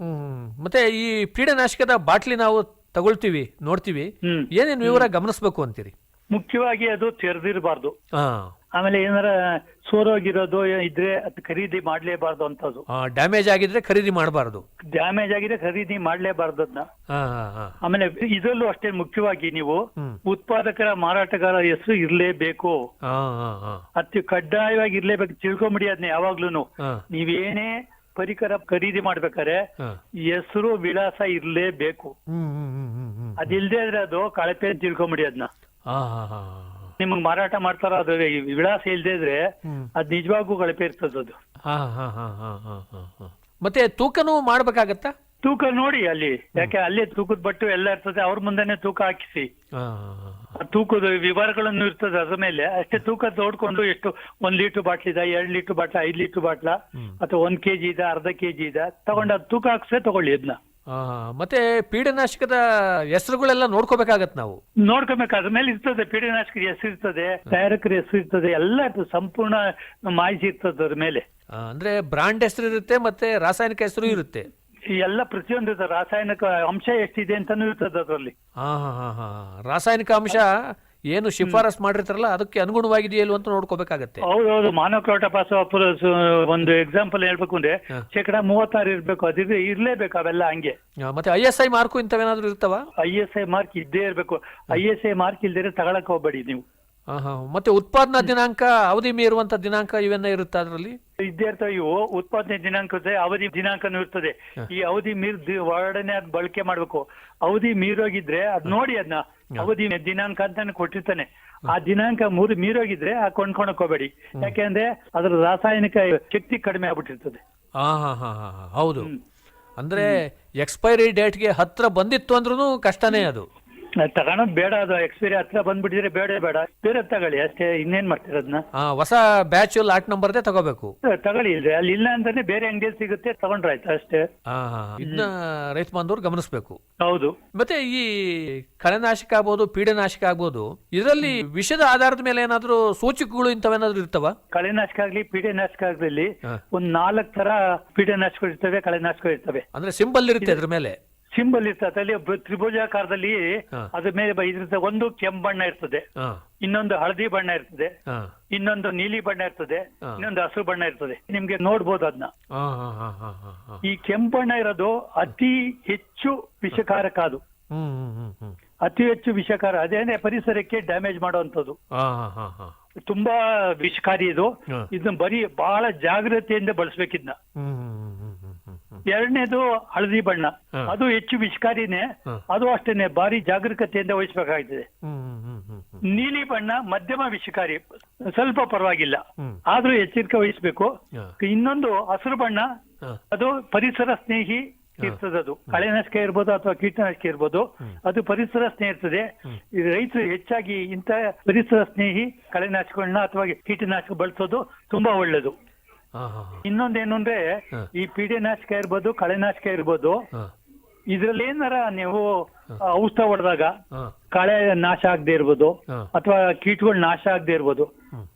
ಹ್ಮ್ ಮತ್ತೆ ಈ ಪೀಡನಾಶಕದ ಬಾಟ್ಲಿ ನಾವು ತಗೊಳ್ತೀವಿ ನೋಡ್ತೀವಿ. ಏನೇನು ವಿವರ ಗಮನಿಸ್ಬೇಕು ಅಂತೀರಿ?
ಮುಖ್ಯವಾಗಿ ಅದು ತೆರೆದಿರಬಾರ್ದು. ಆಮೇಲೆ ಏನಾರ ಸೋರೋಗಿರೋದು ಇದ್ರೆ ಅದು ಖರೀದಿ ಮಾಡ್ಲೇಬಾರ್ದು ಅಂತದ್ದು
ಡ್ಯಾಮೇಜ್ ಆಗಿದ್ರೆ ಖರೀದಿ ಮಾಡಬಾರ್ದು.
ಡ್ಯಾಮೇಜ್ ಆಗಿದ್ರೆ ಖರೀದಿ ಮಾಡ್ಲೇಬಾರ್ದು ಅದನ್ನ ಆಮೇಲೆ ಇದರಲ್ಲೂ ಅಷ್ಟೇ ಮುಖ್ಯವಾಗಿ ನೀವು ಉತ್ಪಾದಕರ ಮಾರಾಟಗಾರ ಹೆಸರು ಇರ್ಲೇಬೇಕು. ಅತಿ ಕಡ್ಡಾಯವಾಗಿ ಇರ್ಲೇಬೇಕು ತಿಳ್ಕೊಂಬಿಡಿ ಅದನ್ನ ಯಾವಾಗ್ಲೂನು. ನೀವೇನೇ ಪರಿಕರ ಖರೀದಿ ಮಾಡ್ಬೇಕಾದ್ರೆ ಹೆಸರು ವಿಳಾಸ ಇರ್ಲೇಬೇಕು. ಅದಿಲ್ದೇ ಇದ್ರೆ ಅದು ಕಳಪೆ ತಿಳ್ಕೊಂಬಿಡಿ ಅದನ್ನ ನಿಮಗ್ ಮಾರಾಟ ಮಾಡ್ತಾರ ಅದು ವಿಳಾಸ ಇಲ್ದೇ ಇದ್ರೆ. ಅದ್ ನಿಜವಾಗೂ ಕಳಪೆ ಇರ್ತದ ಅದು.
ಮತ್ತೆ ತೂಕನೂ ಮಾಡ್ಬೇಕಾಗತ್ತಾ?
ತೂಕ ನೋಡಿ ಅಲ್ಲಿ ಯಾಕೆ ಅಲ್ಲಿ ತೂಕದ ಬಟ್ಟು ಎಲ್ಲ ಇರ್ತದೆ ಅವ್ರ ಮುಂದೆನೆ ತೂಕ ಹಾಕಿಸಿ. ತೂಕದ ವಿವರಗಳನ್ನು ಇರ್ತದೆ ಅದ್ರ ಮೇಲೆ. ಅಷ್ಟೇ ತೂಕ ತೋಡ್ಕೊಂಡು ಎಷ್ಟು ಒಂದ್ ಲೀಟರ್ ಬಾಟ್ಲ್ ಇದ ಎರಡ್ ಲೀಟರ್ ಬಾಟ್ಲ ಐದ್ ಲೀಟರ್ ಬಾಟ್ಲ ಅಥವಾ ಒಂದ್ ಕೆಜಿ ಇದೆ ಅರ್ಧ ಕೆಜಿ ಇದೆ ತಗೊಂಡು ಅದು ತೂಕ ಹಾಕ್ಸೇ ತಗೊಳ್ಳಿ ಅದನ್ನ
ಮತ್ತೆ ಪೀಡನಾಶಕದ ಹೆಸರುಗಳೆಲ್ಲ ನೋಡ್ಕೋಬೇಕಾಗತ್ ನಾವು.
ನೋಡ್ಕೋಬೇಕಾದ ಮೇಲೆ ಇರ್ತದೆ ಪೀಡನಾಶಕದ ಹೆಸರು ಇರ್ತದೆ ತಯಾರಕರ ಹೆಸರು ಇರ್ತದೆ ಎಲ್ಲ ಸಂಪೂರ್ಣ ಮಾಹಿತಿ ಇರ್ತದೆ ಅದ್ರ ಮೇಲೆ.
ಅಂದ್ರೆ ಬ್ರಾಂಡ್ ಹೆಸರು ಇರುತ್ತೆ ಮತ್ತೆ ರಾಸಾಯನಿಕ ಹೆಸರು ಇರುತ್ತೆ.
ಈ ಎಲ್ಲ ಪ್ರತಿಯೊಂದು ರಾಸಾಯನಿಕ ಅಂಶ ಎಷ್ಟಿದೆ ಅಂತಾನು ಇರ್ತದೆ ಅದರಲ್ಲಿ.
ಹಾ ಹಾ ಹಾ ಹಾ. ರಾಸಾಯನಿಕ ಅಂಶ ಏನು ಶಿಫಾರಸ್ ಮಾಡಿರ್ತಾರಲ್ಲ ಅದಕ್ಕೆ ಅನುಗುಣವಾಗಿದೆಯಲ್ಲ ಅಂತ ನೋಡ್ಕೋಬೇಕಾಗತ್ತೆ.
ಹೌದೌದು ಪಾಸ್ ಒಂದು ಎಕ್ಸಾಂಪಲ್ ಹೇಳ್ಬೇಕು ಅಂದ್ರೆ. ಶೇಕಡ ಮೂವತ್ತಾರು ಇರ್ಬೇಕು ಅದಿದ್ರೆ ಇರ್ಲೇಬೇಕು ಅವೆಲ್ಲ ಹಂಗೆ.
ಮತ್ತೆ ಐ ಎಸ್ ಐ ಮಾರ್ಕ್ ಇಂಥವೇನಾದ್ರೂ ಇರ್ತಾವ?
ಐ ಎಸ್ ಐ ಮಾರ್ಕ್ ಇದ್ದೇ ಇರ್ಬೇಕು. ಐ ಎಸ್ ಐ ಮಾರ್ಕ್ ಇಲ್ದೇ ತಗೊಳಕ್ ಹೋಗ್ಬೇಡಿ ನೀವು.
ಮತ್ತೆ ಉತ್ಪಾದನಾ ದಿನಾಂಕ ಅವಧಿ ಮೀರುವಂತ ದಿನಾಂಕ ಇವೆಲ್ಲ ಇರುತ್ತೆ ಅದರಲ್ಲಿ?
ಇದ್ದೇ ಇರ್ತಾವ ಇವು ಉತ್ಪಾದನೆ ದಿನಾಂಕ ಅವಧಿ ದಿನಾಂಕನೂ ಇರ್ತದೆ. ಈ ಅವಧಿ ಮೀರ್ ಒಡನೆ ಅದ್ ಬಳಕೆ ಮಾಡ್ಬೇಕು. ಅವಧಿ ಮೀರೋಗಿದ್ರೆ ಅದ್ ನೋಡಿ ಅದನ್ನ ಅವಧಿ ದಿನಾಂಕ ಅಂತಾನೆ ಕೊಟ್ಟಿರ್ತಾನೆ. ಆ ದಿನಾಂಕ ಮೂರು ಮೀರೋಗಿದ್ರೆ ಆ ಕೊಂಡ್ಕೊಳಕ್ ಹೋಗ್ಬೇಡಿ ಯಾಕೆಂದ್ರೆ ಅದರ ರಾಸಾಯನಿಕ ಶಕ್ತಿ ಕಡಿಮೆ ಆಗ್ಬಿಟ್ಟಿರ್ತದೆ.
ಹೌದು. ಅಂದ್ರೆ ಎಕ್ಸ್ಪೈರಿ ಡೇಟ್ಗೆ ಹತ್ರ ಬಂದಿತ್ತು ಅಂದ್ರೂ ಕಷ್ಟನೇ ಅದು.
ತಗೊಳೋದ್ ಬೇಡ ಅದು ಎಕ್ಸ್ಪೈರಿ ಹತ್ರ ಬಂದ್ಬಿಟ್ಟಿದ್ರೆ ಬೇಡ ಬೇಡ. ಬೇರೆ ತಗೊಳ್ಳಿ ಅಷ್ಟೇ ಇನ್ನೇನ್ ಮಾಡ್ತೀರ ಅದನ್ನ
ಆ, ಹೊಸ ಬ್ಯಾಚ್ ಲಾಟ್ ನಂಬರ್ದೇ ತಗೋಬೇಕು.
ತಗೊಳ್ಳಿ ಇಲ್ರಿ. ಅಲ್ಲಿ ಇಲ್ಲ ಅಂತಾನೆ ಬೇರೆ ಅಂಗಡಿಯಲ್ಲಿ ಸಿಗುತ್ತೆ ತಗೊಂಡ್ರಾಯ್ತು ಅಷ್ಟೇ.
ಹಾ ಹಾ. ಇದನ್ನ ರೈತ ಬಾಂಧವರು ಗಮನಿಸಬೇಕು.
ಹೌದು.
ಮತ್ತೆ ಈ ಕಳೆನಾಶಕ ಆಗ್ಬೋದು ಪೀಡನಾಶಕ ಆಗ್ಬೋದು ಇದರಲ್ಲಿ ವಿಷದ ಆಧಾರದ ಮೇಲೆ ಏನಾದ್ರೂ ಸೂಚಕಗಳು ಇಂಥವೇನಾದ್ರೂ ಇರ್ತವ?
ಕಳೆನಾಶಕ ಆಗ್ಲಿ ಪೀಡೆನಾಶಕ ಆಗ್ಲಿ
ಹಾ.
ಒಂದ್ ನಾಲ್ಕ್ ತರ ಪೀಡೆನಾಶಕಗಳು ಇರ್ತವೆ ಕಳೆನಾಶಕಗಳು ಇರ್ತವೆ
ಅಂದ್ರೆ ಸಿಂಬಲ್ ಇರುತ್ತೆ ಅದ್ರ ಮೇಲೆ?
ಸಿಂಬಲ್ ಇರ್ತದೆ ಅಲ್ಲಿ ತ್ರಿಭುಜಾಕಾರದಲ್ಲಿ
ಹಾ.
ಅದ್ರ ಮೇಲೆ ಬ- ಇದಿರ್ತದೆ ಒಂದು ಕೆಂಪು ಬಣ್ಣ ಇರ್ತದೆ.
ಹಾ.
ಇನ್ನೊಂದು ಹಳದಿ ಬಣ್ಣ ಇರ್ತದೆ.
ಹಾ.
ಇನ್ನೊಂದು ನೀಲಿ ಬಣ್ಣ ಇರ್ತದೆ.
ಹಾ.
ಇನ್ನೊಂದು ಹಸಿರು ಬಣ್ಣ ಇರ್ತದೆ. ನಿಮ್ಗೆ ನೋಡ್ಬೋದು ಅದನ್ನ
ಹಾ ಹಾ ಹಾ ಹಾ ಹಾ ಹಾ.
ಈ ಕೆಂಪು ಬಣ್ಣ ಇರೋದು ಅತಿ ಹೆಚ್ಚು ವಿಷಕಾರಕ ಅದು.
ಹ್ಮ್ ಹ್ಮ್ ಹ್ಮ್ ಹ್ಮ್
ಅತಿ ಹೆಚ್ಚು ವಿಷಕಾರ. ಅದೇನೆ ಪರಿಸರಕ್ಕೆ ಡ್ಯಾಮೇಜ್ ಮಾಡುವಂತದ್ದು
ಹಾ ಹಾ ಹಾ ಹಾ.
ತುಂಬಾ ವಿಷಕಾರಿ ಇದು.
ಹಾ.
ಇದನ್ನ ಬರೀ ಬಹಳ ಜಾಗ್ರತೆಯಿಂದ ಬಳಸ್ಬೇಕಿದ್ನ.
ಹ್ಮ್ ಹ್ಮ್.
ಎರಡನೇದು ಹಳದಿ ಬಣ್ಣ. ಅದು ಹೆಚ್ಚು ವಿಷಕಾರಿನೇ. ಅದು ಅಷ್ಟೇನೆ ಭಾರಿ ಜಾಗರೂಕತೆಯಿಂದ ವಹಿಸಬೇಕಾಗ್ತದೆ ನೀಲಿ ಬಣ್ಣ ಮಧ್ಯಮ ವಿಷಕಾರಿ. ಸ್ವಲ್ಪ ಪರವಾಗಿಲ್ಲ. ಆದ್ರೂ ಎಚ್ಚರಿಕೆ ವಹಿಸಬೇಕು. ಇನ್ನೊಂದು ಹಸಿರು ಬಣ್ಣ. ಅದು ಪರಿಸರ ಸ್ನೇಹಿ ಇರ್ತದೆ ಅದು ಕಳೆನಾಶಕ ಇರ್ಬೋದು ಅಥವಾ ಕೀಟನಾಶಕ ಇರ್ಬೋದು. ಅದು ಪರಿಸರ ಸ್ನೇಹ ಇರ್ತದೆ. ರೈತರು ಹೆಚ್ಚಾಗಿ ಇಂಥ ಪರಿಸರ ಸ್ನೇಹಿ ಕಳೆನಾಶಕಗಳನ್ನ ಅಥವಾ ಕೀಟನಾಶಕ ಬಳಸೋದು ತುಂಬಾ ಒಳ್ಳೇದು. ಇನ್ನೊಂದೇನು ಅಂದ್ರೆ ಈ ಪೀಡೆ ನಾಶಕ ಇರ್ಬೋದು ಕಳೆನಾಶಕ ಇರ್ಬೋದು ಇದ್ರಲ್ಲಿ ಏನಾರ ನೀವು ಔಷಧ ಹೊಡೆದಾಗ ಕಳೆ ನಾಶ ಆಗದೆ ಇರ್ಬೋದು ಅಥವಾ ಕೀಟಗಳು ನಾಶ ಆಗದೆ ಇರ್ಬೋದು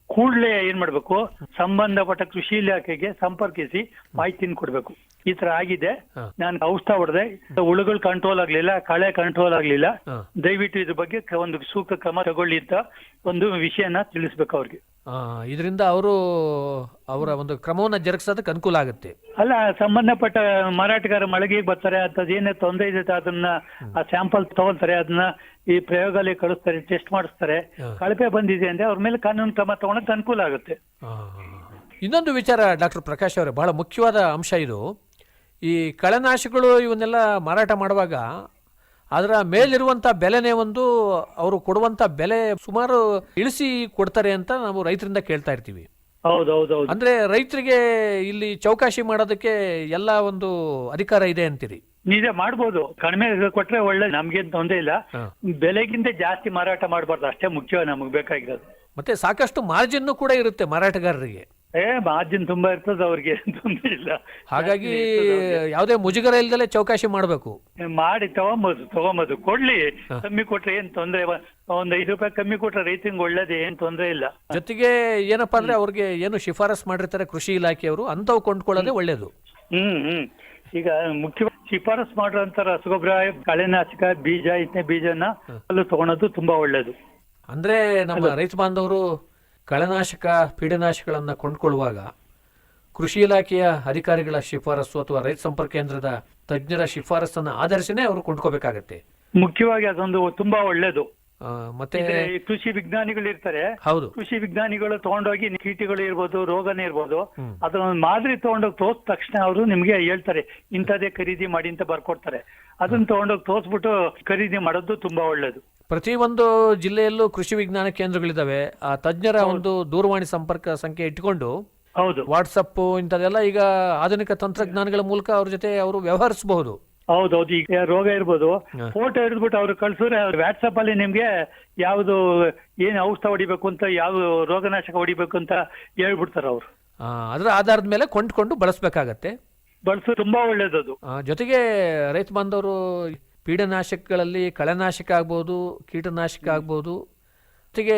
ಕೂಡಲೇ ಏನ್ ಮಾಡ್ಬೇಕು ಸಂಬಂಧಪಟ್ಟ ಕೃಷಿ ಇಲಾಖೆಗೆ ಸಂಪರ್ಕಿಸಿ ಮಾಹಿತಿನ ಕೊಡ್ಬೇಕು. ಈ ತರ ಆಗಿದೆ. ನಾನು ಔಷಧ ಹೊಡೆದೆ ಹುಳುಗಳು ಕಂಟ್ರೋಲ್ ಆಗ್ಲಿಲ್ಲ ಕಳೆ ಕಂಟ್ರೋಲ್ ಆಗ್ಲಿಲ್ಲ. ದಯವಿಟ್ಟು ಇದ್ರ ಬಗ್ಗೆ ಒಂದು ಸೂಕ್ತ ಕ್ರಮ ತಗೊಳ್ಳಿ ಅಂತ ಒಂದು ವಿಷಯನ ತಿಳಿಸ್ಬೇಕು ಅವ್ರಿಗೆ.
ಇದರಿಂದ ಅವರು ಅವರ ಒಂದು ಕ್ರಮವನ್ನ ಜರುಗಿಸೋದಕ್ಕೆ ಅನುಕೂಲ ಆಗುತ್ತೆ.
ಅಲ್ಲ ಸಂಬಂಧಪಟ್ಟ ಮಾರಾಟಗಾರ ಮಳಿಗೆ ಬರ್ತಾರೆ ಅಂತದ್ ಏನೇ ತೊಂದರೆ ಇದೆ ಅದನ್ನ ಆ ಸ್ಯಾಂಪಲ್ ತಗೊಳ್ತಾರೆ ಅದನ್ನ ಈ ಪ್ರಯೋಗಾಲಯ ಕಳಿಸ್ತಾರೆ ಟೆಸ್ಟ್ ಮಾಡಿಸ್ತಾರೆ. ಕಳಪೆ ಬಂದಿದೆ ಅಂದ್ರೆ ಅವ್ರ ಮೇಲೆ ಕಾನೂನು ಕ್ರಮ ತಗೊಳಕ್ ಅನುಕೂಲ ಆಗುತ್ತೆ.
ಇನ್ನೊಂದು ವಿಚಾರ ಡಾಕ್ಟರ್ ಪ್ರಕಾಶ್ ಅವರೇ ಬಹಳ ಮುಖ್ಯವಾದ ಅಂಶ ಇದು. ಈ ಕಳೆನಾಶಕಗಳು ಇವನ್ನೆಲ್ಲ ಮಾರಾಟ ಮಾಡುವಾಗ ಅದರ ಮೇಲಿರುವಂಥ ಬೆಲೆನೇ ಒಂದು ಅವರು ಕೊಡುವಂಥ ಬೆಲೆ ಸುಮಾರು ಇಳಿಸಿ ಕೊಡ್ತಾರೆ ಅಂತ ನಾವು ರೈತರಿಂದ ಕೇಳ್ತಾ ಇರ್ತೀವಿ. ಅಂದ್ರೆ ರೈತರಿಗೆ ಇಲ್ಲಿ ಚೌಕಾಶಿ ಮಾಡೋದಕ್ಕೆ ಎಲ್ಲ ಒಂದು ಅಧಿಕಾರ ಇದೆ ಅಂತೀರಿ?
ನಿಜ ಮಾಡ್ಬೋದು. ಕಡಿಮೆ ಕೊಟ್ರೆ ಒಳ್ಳೆ ನಮ್ಗೆ ತೊಂದರೆ ಇಲ್ಲ. ಬೆಲೆಗಿಂತ ಜಾಸ್ತಿ ಮಾರಾಟ ಮಾಡಬಾರ್ದು. ಅಷ್ಟೇ ಮುಖ್ಯ ನಮಗೆ ಬೇಕಾಗಿರೋದು.
ಮತ್ತೆ ಸಾಕಷ್ಟು ಮಾರ್ಜಿನ್ ಕೂಡ ಇರುತ್ತೆ ಮಾರಾಟಗಾರರಿಗೆ.
ಏ ಮಾರ್ಜಿನ್ ತುಂಬಾ ಇರ್ತದೆ ಅವ್ರಿಗೆ ತೊಂದ್ರೆ ಇಲ್ಲ.
ಹಾಗಾಗಿ. ಯಾವುದೇ ಮುಜುಗರ ಇಲ್ದಲೆ ಚೌಕಾಶಿ ಮಾಡಬೇಕು.
ಮಾಡಿ ತಗೊಂಬೋದು ತಗೊಂಬೋದು. ಕೊಡ್ಲಿ. ಕಮ್ಮಿ ಕೊಟ್ರೆ ಏನ್ ತೊಂದ್ರೆ. ಒಂದ್ ಐದು ರೂಪಾಯಿ ಕಮ್ಮಿ ಕೊಟ್ರೆ ರೈತಿಂಗ್ ಒಳ್ಳೇದೇ ಏನ್ ತೊಂದ್ರೆ ಇಲ್ಲ.
ಜೊತೆಗೆ ಏನಪ್ಪಾ ಅಂದ್ರೆ ಅವ್ರಿಗೆ ಏನು ಶಿಫಾರಸ್ ಮಾಡಿರ್ತಾರೆ ಕೃಷಿ ಇಲಾಖೆಯವರು ಅಂತವು ಕೊಂಡ್ಕೊಳ್ಳೋದೇ ಒಳ್ಳೇದು.
ಹ್ಮ್ ಹ್ಮ್. ಈಗ ಮುಖ್ಯವಾಗಿ ಶಿಫಾರಸ್ ಮಾಡುವಂತ ರಸಗೊಬ್ಬರ ಕಳೆನಾಶಕ ಬೀಜ ಇತನೇ ಬೀಜನ ಅಲ್ಲೂ ತಗೊಳೋದು ತುಂಬಾ ಒಳ್ಳೇದು.
ಅಂದ್ರೆ ನಮ್ಮ ರೈತ ಬಾಂಧವರು ಕಳೆನಾಶಕ ಪೀಡನಾಶಕಗಳನ್ನು ಕೊಂಡುಕೊಳ್ಳುವಾಗ ಕೃಷಿ ಇಲಾಖೆಯ ಅಧಿಕಾರಿಗಳ ಶಿಫಾರಸು ಅಥವಾ ರೈತ ಸಂಪರ್ಕ ಕೇಂದ್ರದ ತಜ್ಞರ ಶಿಫಾರಸ್ಸನ್ನು ಆಧರಿಸಿನೇ ಅವರು ಕೊಂಡ್ಕೋಬೇಕಾಗತ್ತೆ.
ಮುಖ್ಯವಾಗಿ ಅದೊಂದು ತುಂಬಾ ಒಳ್ಳೇದು.
ಮತ್ತೆ
ಕೃಷಿ ವಿಜ್ಞಾನಿಗಳು ಇರ್ತಾರೆ.
ಹೌದು.
ಕೃಷಿ ವಿಜ್ಞಾನಿಗಳು ತಗೊಂಡೋಗಿ ಕೀಟಗಳು ಇರ್ಬೋದು ರೋಗನೇ ಇರ್ಬೋದು ಅದನ್ನ ಒಂದು ಮಾದರಿ ತಗೊಂಡೋಗಿ ತೋರ್ಸ್ ತಕ್ಷಣ ಅವರು ನಿಮ್ಗೆ ಹೇಳ್ತಾರೆ ಇಂಥದೇ ಖರೀದಿ ಮಾಡಿ ಅಂತ ಬರ್ಕೊಡ್ತಾರೆ. ಅದನ್ನ ತಗೊಂಡೋಗಿ ತೋರ್ಸ್ಬಿಟ್ಟು ಖರೀದಿ ಮಾಡೋದು ತುಂಬಾ ಒಳ್ಳೇದು.
ಪ್ರತಿ ಒಂದು ಜಿಲ್ಲೆಯಲ್ಲೂ ಕೃಷಿ ವಿಜ್ಞಾನ ಕೇಂದ್ರಗಳಿದ್ದಾವೆ. ಆ ತಜ್ಞರ ಒಂದು ದೂರವಾಣಿ ಸಂಪರ್ಕ ಸಂಖ್ಯೆ ಇಟ್ಕೊಂಡು
ಹೌದು.
ವಾಟ್ಸಪ್ ಇಂಥದೆಲ್ಲ ಈಗ ಆಧುನಿಕ ತಂತ್ರಜ್ಞಾನಗಳ ಮೂಲಕ ಅವ್ರ ಜೊತೆ ಅವರು ವ್ಯವಹರಿಸಬಹುದು.
ಹೌದೌದು ಈಗ ರೋಗ ಇರ್ಬೋದು. ಫೋಟೋ ಹಿಡಿದ್ಬಿಟ್ಟು ಅವ್ರು ಕಳ್ಸಿದ್ರೆ ವಾಟ್ಸಪ್ ಅಲ್ಲಿ ನಿಮ್ಗೆ ಯಾವ್ದು ಏನ್ ಔಷಧ ಹೊಡಿಬೇಕು ಅಂತ ಯಾವ ರೋಗನಾಶಕ ಹೊಡಿಬೇಕು ಅಂತ ಹೇಳ್ಬಿಡ್ತಾರ ಅವ್ರು.
ಅದರ ಆಧಾರದ ಮೇಲೆ ಕೊಂಡ್ಕೊಂಡು ಬಳಸಬೇಕಾಗತ್ತೆ.
ಬಳಸ ತುಂಬಾ ಒಳ್ಳೇದದು.
ಜೊತೆಗೆ ರೈತ ಬಾಂಧವರು ಪೀಡನಾಶಕಗಳಲ್ಲಿ ಕಳೆನಾಶಕ ಆಗ್ಬೋದು ಕೀಟನಾಶಕ ಆಗ್ಬೋದು ಜೊತೆಗೆ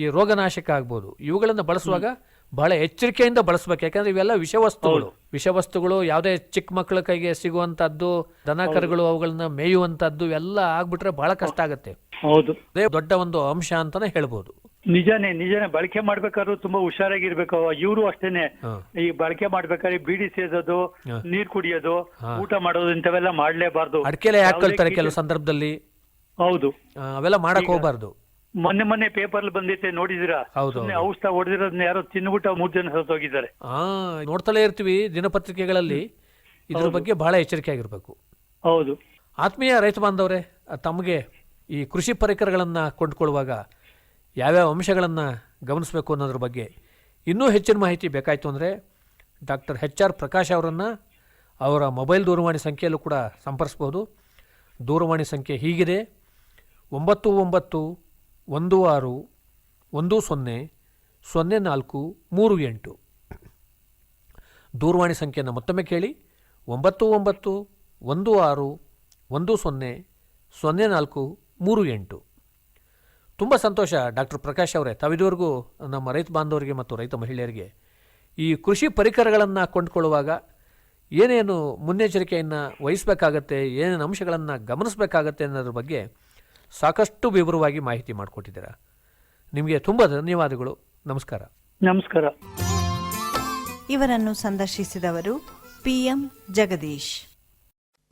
ಈ ರೋಗನಾಶಕ ಆಗ್ಬೋದು. ಇವುಗಳನ್ನು ಬಳಸುವಾಗ ಬಹಳ ಎಚ್ಚರಿಕೆಯಿಂದ ಬಳಸಬೇಕು. ಯಾಕಂದ್ರೆ ಇವೆಲ್ಲ ವಿಷವಸ್ತುಗಳು. ವಿಷವಸ್ತುಗಳು ಯಾವುದೇ ಚಿಕ್ಕ ಮಕ್ಕಳ ಕೈಗೆ ಸಿಗುವಂತದ್ದು ದನ ಕರುಗಳು ಅವುಗಳನ್ನ ಮೇಯುವಂತದ್ದು ಎಲ್ಲ ಆಗ್ಬಿಟ್ರೆ ಬಹಳ ಕಷ್ಟ ಆಗುತ್ತೆ. ದೊಡ್ಡ ಒಂದು ಅಂಶ ಅಂತಾನೆ ಹೇಳ್ಬೋದು.
ನಿಜಾನೇ ನಿಜಾನೇ ಬಳಕೆ ಮಾಡ್ಬೇಕಾದ್ರೂ ತುಂಬಾ ಹುಷಾರಾಗಿರ್ಬೇಕು. ಇವರು ಅಷ್ಟೇನೆ. ಈ ಬಳಕೆ ಮಾಡ್ಬೇಕಾದ್ರೆ ಬೀಡಿ ಸೇದೋದು. ನೀರ್ ಕುಡಿಯೋದು. ಊಟ ಮಾಡೋದು ಇಂಥವೆಲ್ಲ ಮಾಡ್ಲೇಬಾರ್ದು.
ಅಡಕೆಲೆ ಹಾಕೊಳ್ತಾರೆ ಕೆಲವು ಸಂದರ್ಭದಲ್ಲಿ?
ಹೌದು.
ಅವೆಲ್ಲ ಮಾಡಕ್ ಹೋಗ್ಬಾರ್ದು.
ಮೊನ್ನೆ ಮೊನ್ನೆ ಪೇಪರ್ ಬಂದಿತ್ತೆ ನೋಡಿದಿರಾ. ಔಷಧ ಹೊಡೆದಿರೋದನ್ನ ಯಾರೋ ತಿನ್ಬಿಟ್ಟು ಮೂರ್ ಜನ ಸತ್ತೋಗಿದ್ದಾರೆ
ನೋಡ್ತಲೇ ಇರ್ತೀವಿ ದಿನಪತ್ರಿಕೆಗಳಲ್ಲಿ. ಇದ್ರ ಬಗ್ಗೆ ಬಹಳ ಎಚ್ಚರಿಕೆ ಆಗಿರ್ಬೇಕು.
ಹೌದು.
ಆತ್ಮೀಯ ರೈತ ಬಾಂಧವರೇ ತಮಗೆ ಈ ಕೃಷಿ ಪರಿಕರಗಳನ್ನ ಕೊಂಡ್ಕೊಳ್ಳುವಾಗ ಯಾವ್ಯಾವ ಅಂಶಗಳನ್ನು ಗಮನಿಸಬೇಕು ಅನ್ನೋದ್ರ ಬಗ್ಗೆ ಇನ್ನೂ ಹೆಚ್ಚಿನ ಮಾಹಿತಿ ಬೇಕಾಯಿತು ಅಂದರೆ ಡಾಕ್ಟರ್ ಎಚ್ ಆರ್ ಪ್ರಕಾಶ್ ಅವರನ್ನು ಅವರ ಮೊಬೈಲ್ ದೂರವಾಣಿ ಸಂಖ್ಯೆಯಲ್ಲೂ ಕೂಡ ಸಂಪರ್ಸ್ಬೋದು. ದೂರವಾಣಿ ಸಂಖ್ಯೆ ಹೀಗಿದೆ. ಒಂಬತ್ತು ಒಂಬತ್ತು ಒಂದು ಆರು ಒಂದು ಸೊನ್ನೆ ಸೊನ್ನೆ ನಾಲ್ಕು ಮೂರು ಎಂಟು. ದೂರವಾಣಿ ಸಂಖ್ಯೆಯನ್ನು ಮತ್ತೊಮ್ಮೆ ಕೇಳಿ. ಒಂಬತ್ತು ಒಂಬತ್ತು ಒಂದು ಆರು ಒಂದು ಸೊನ್ನೆ ಸೊನ್ನೆ ನಾಲ್ಕು ಮೂರು ಎಂಟು. ತುಂಬ ಸಂತೋಷ ಡಾಕ್ಟರ್ ಪ್ರಕಾಶ್ ಅವರೇ. ತಾವಿದುವರೆಗೂ ನಮ್ಮ ರೈತ ಬಾಂಧವರಿಗೆ ಮತ್ತು ರೈತ ಮಹಿಳೆಯರಿಗೆ ಈ ಕೃಷಿ ಪರಿಕರಗಳನ್ನು ಕೊಂಡುಕೊಳ್ಳುವಾಗ ಏನೇನು ಮುನ್ನೆಚ್ಚರಿಕೆಯನ್ನು ವಹಿಸಬೇಕಾಗತ್ತೆ ಏನೇನು ಅಂಶಗಳನ್ನು ಗಮನಿಸಬೇಕಾಗತ್ತೆ ಅನ್ನೋದ್ರ ಬಗ್ಗೆ ಸಾಕಷ್ಟು ವಿವರವಾಗಿ ಮಾಹಿತಿ ಮಾಡಿಕೊಟ್ಟಿದ್ದೀರಾ. ನಿಮಗೆ ತುಂಬ ಧನ್ಯವಾದಗಳು. ನಮಸ್ಕಾರ.
ನಮಸ್ಕಾರ.
ಇವರನ್ನು ಸಂದರ್ಶಿಸಿದವರು ಪಿಎಂ ಜಗದೀಶ್.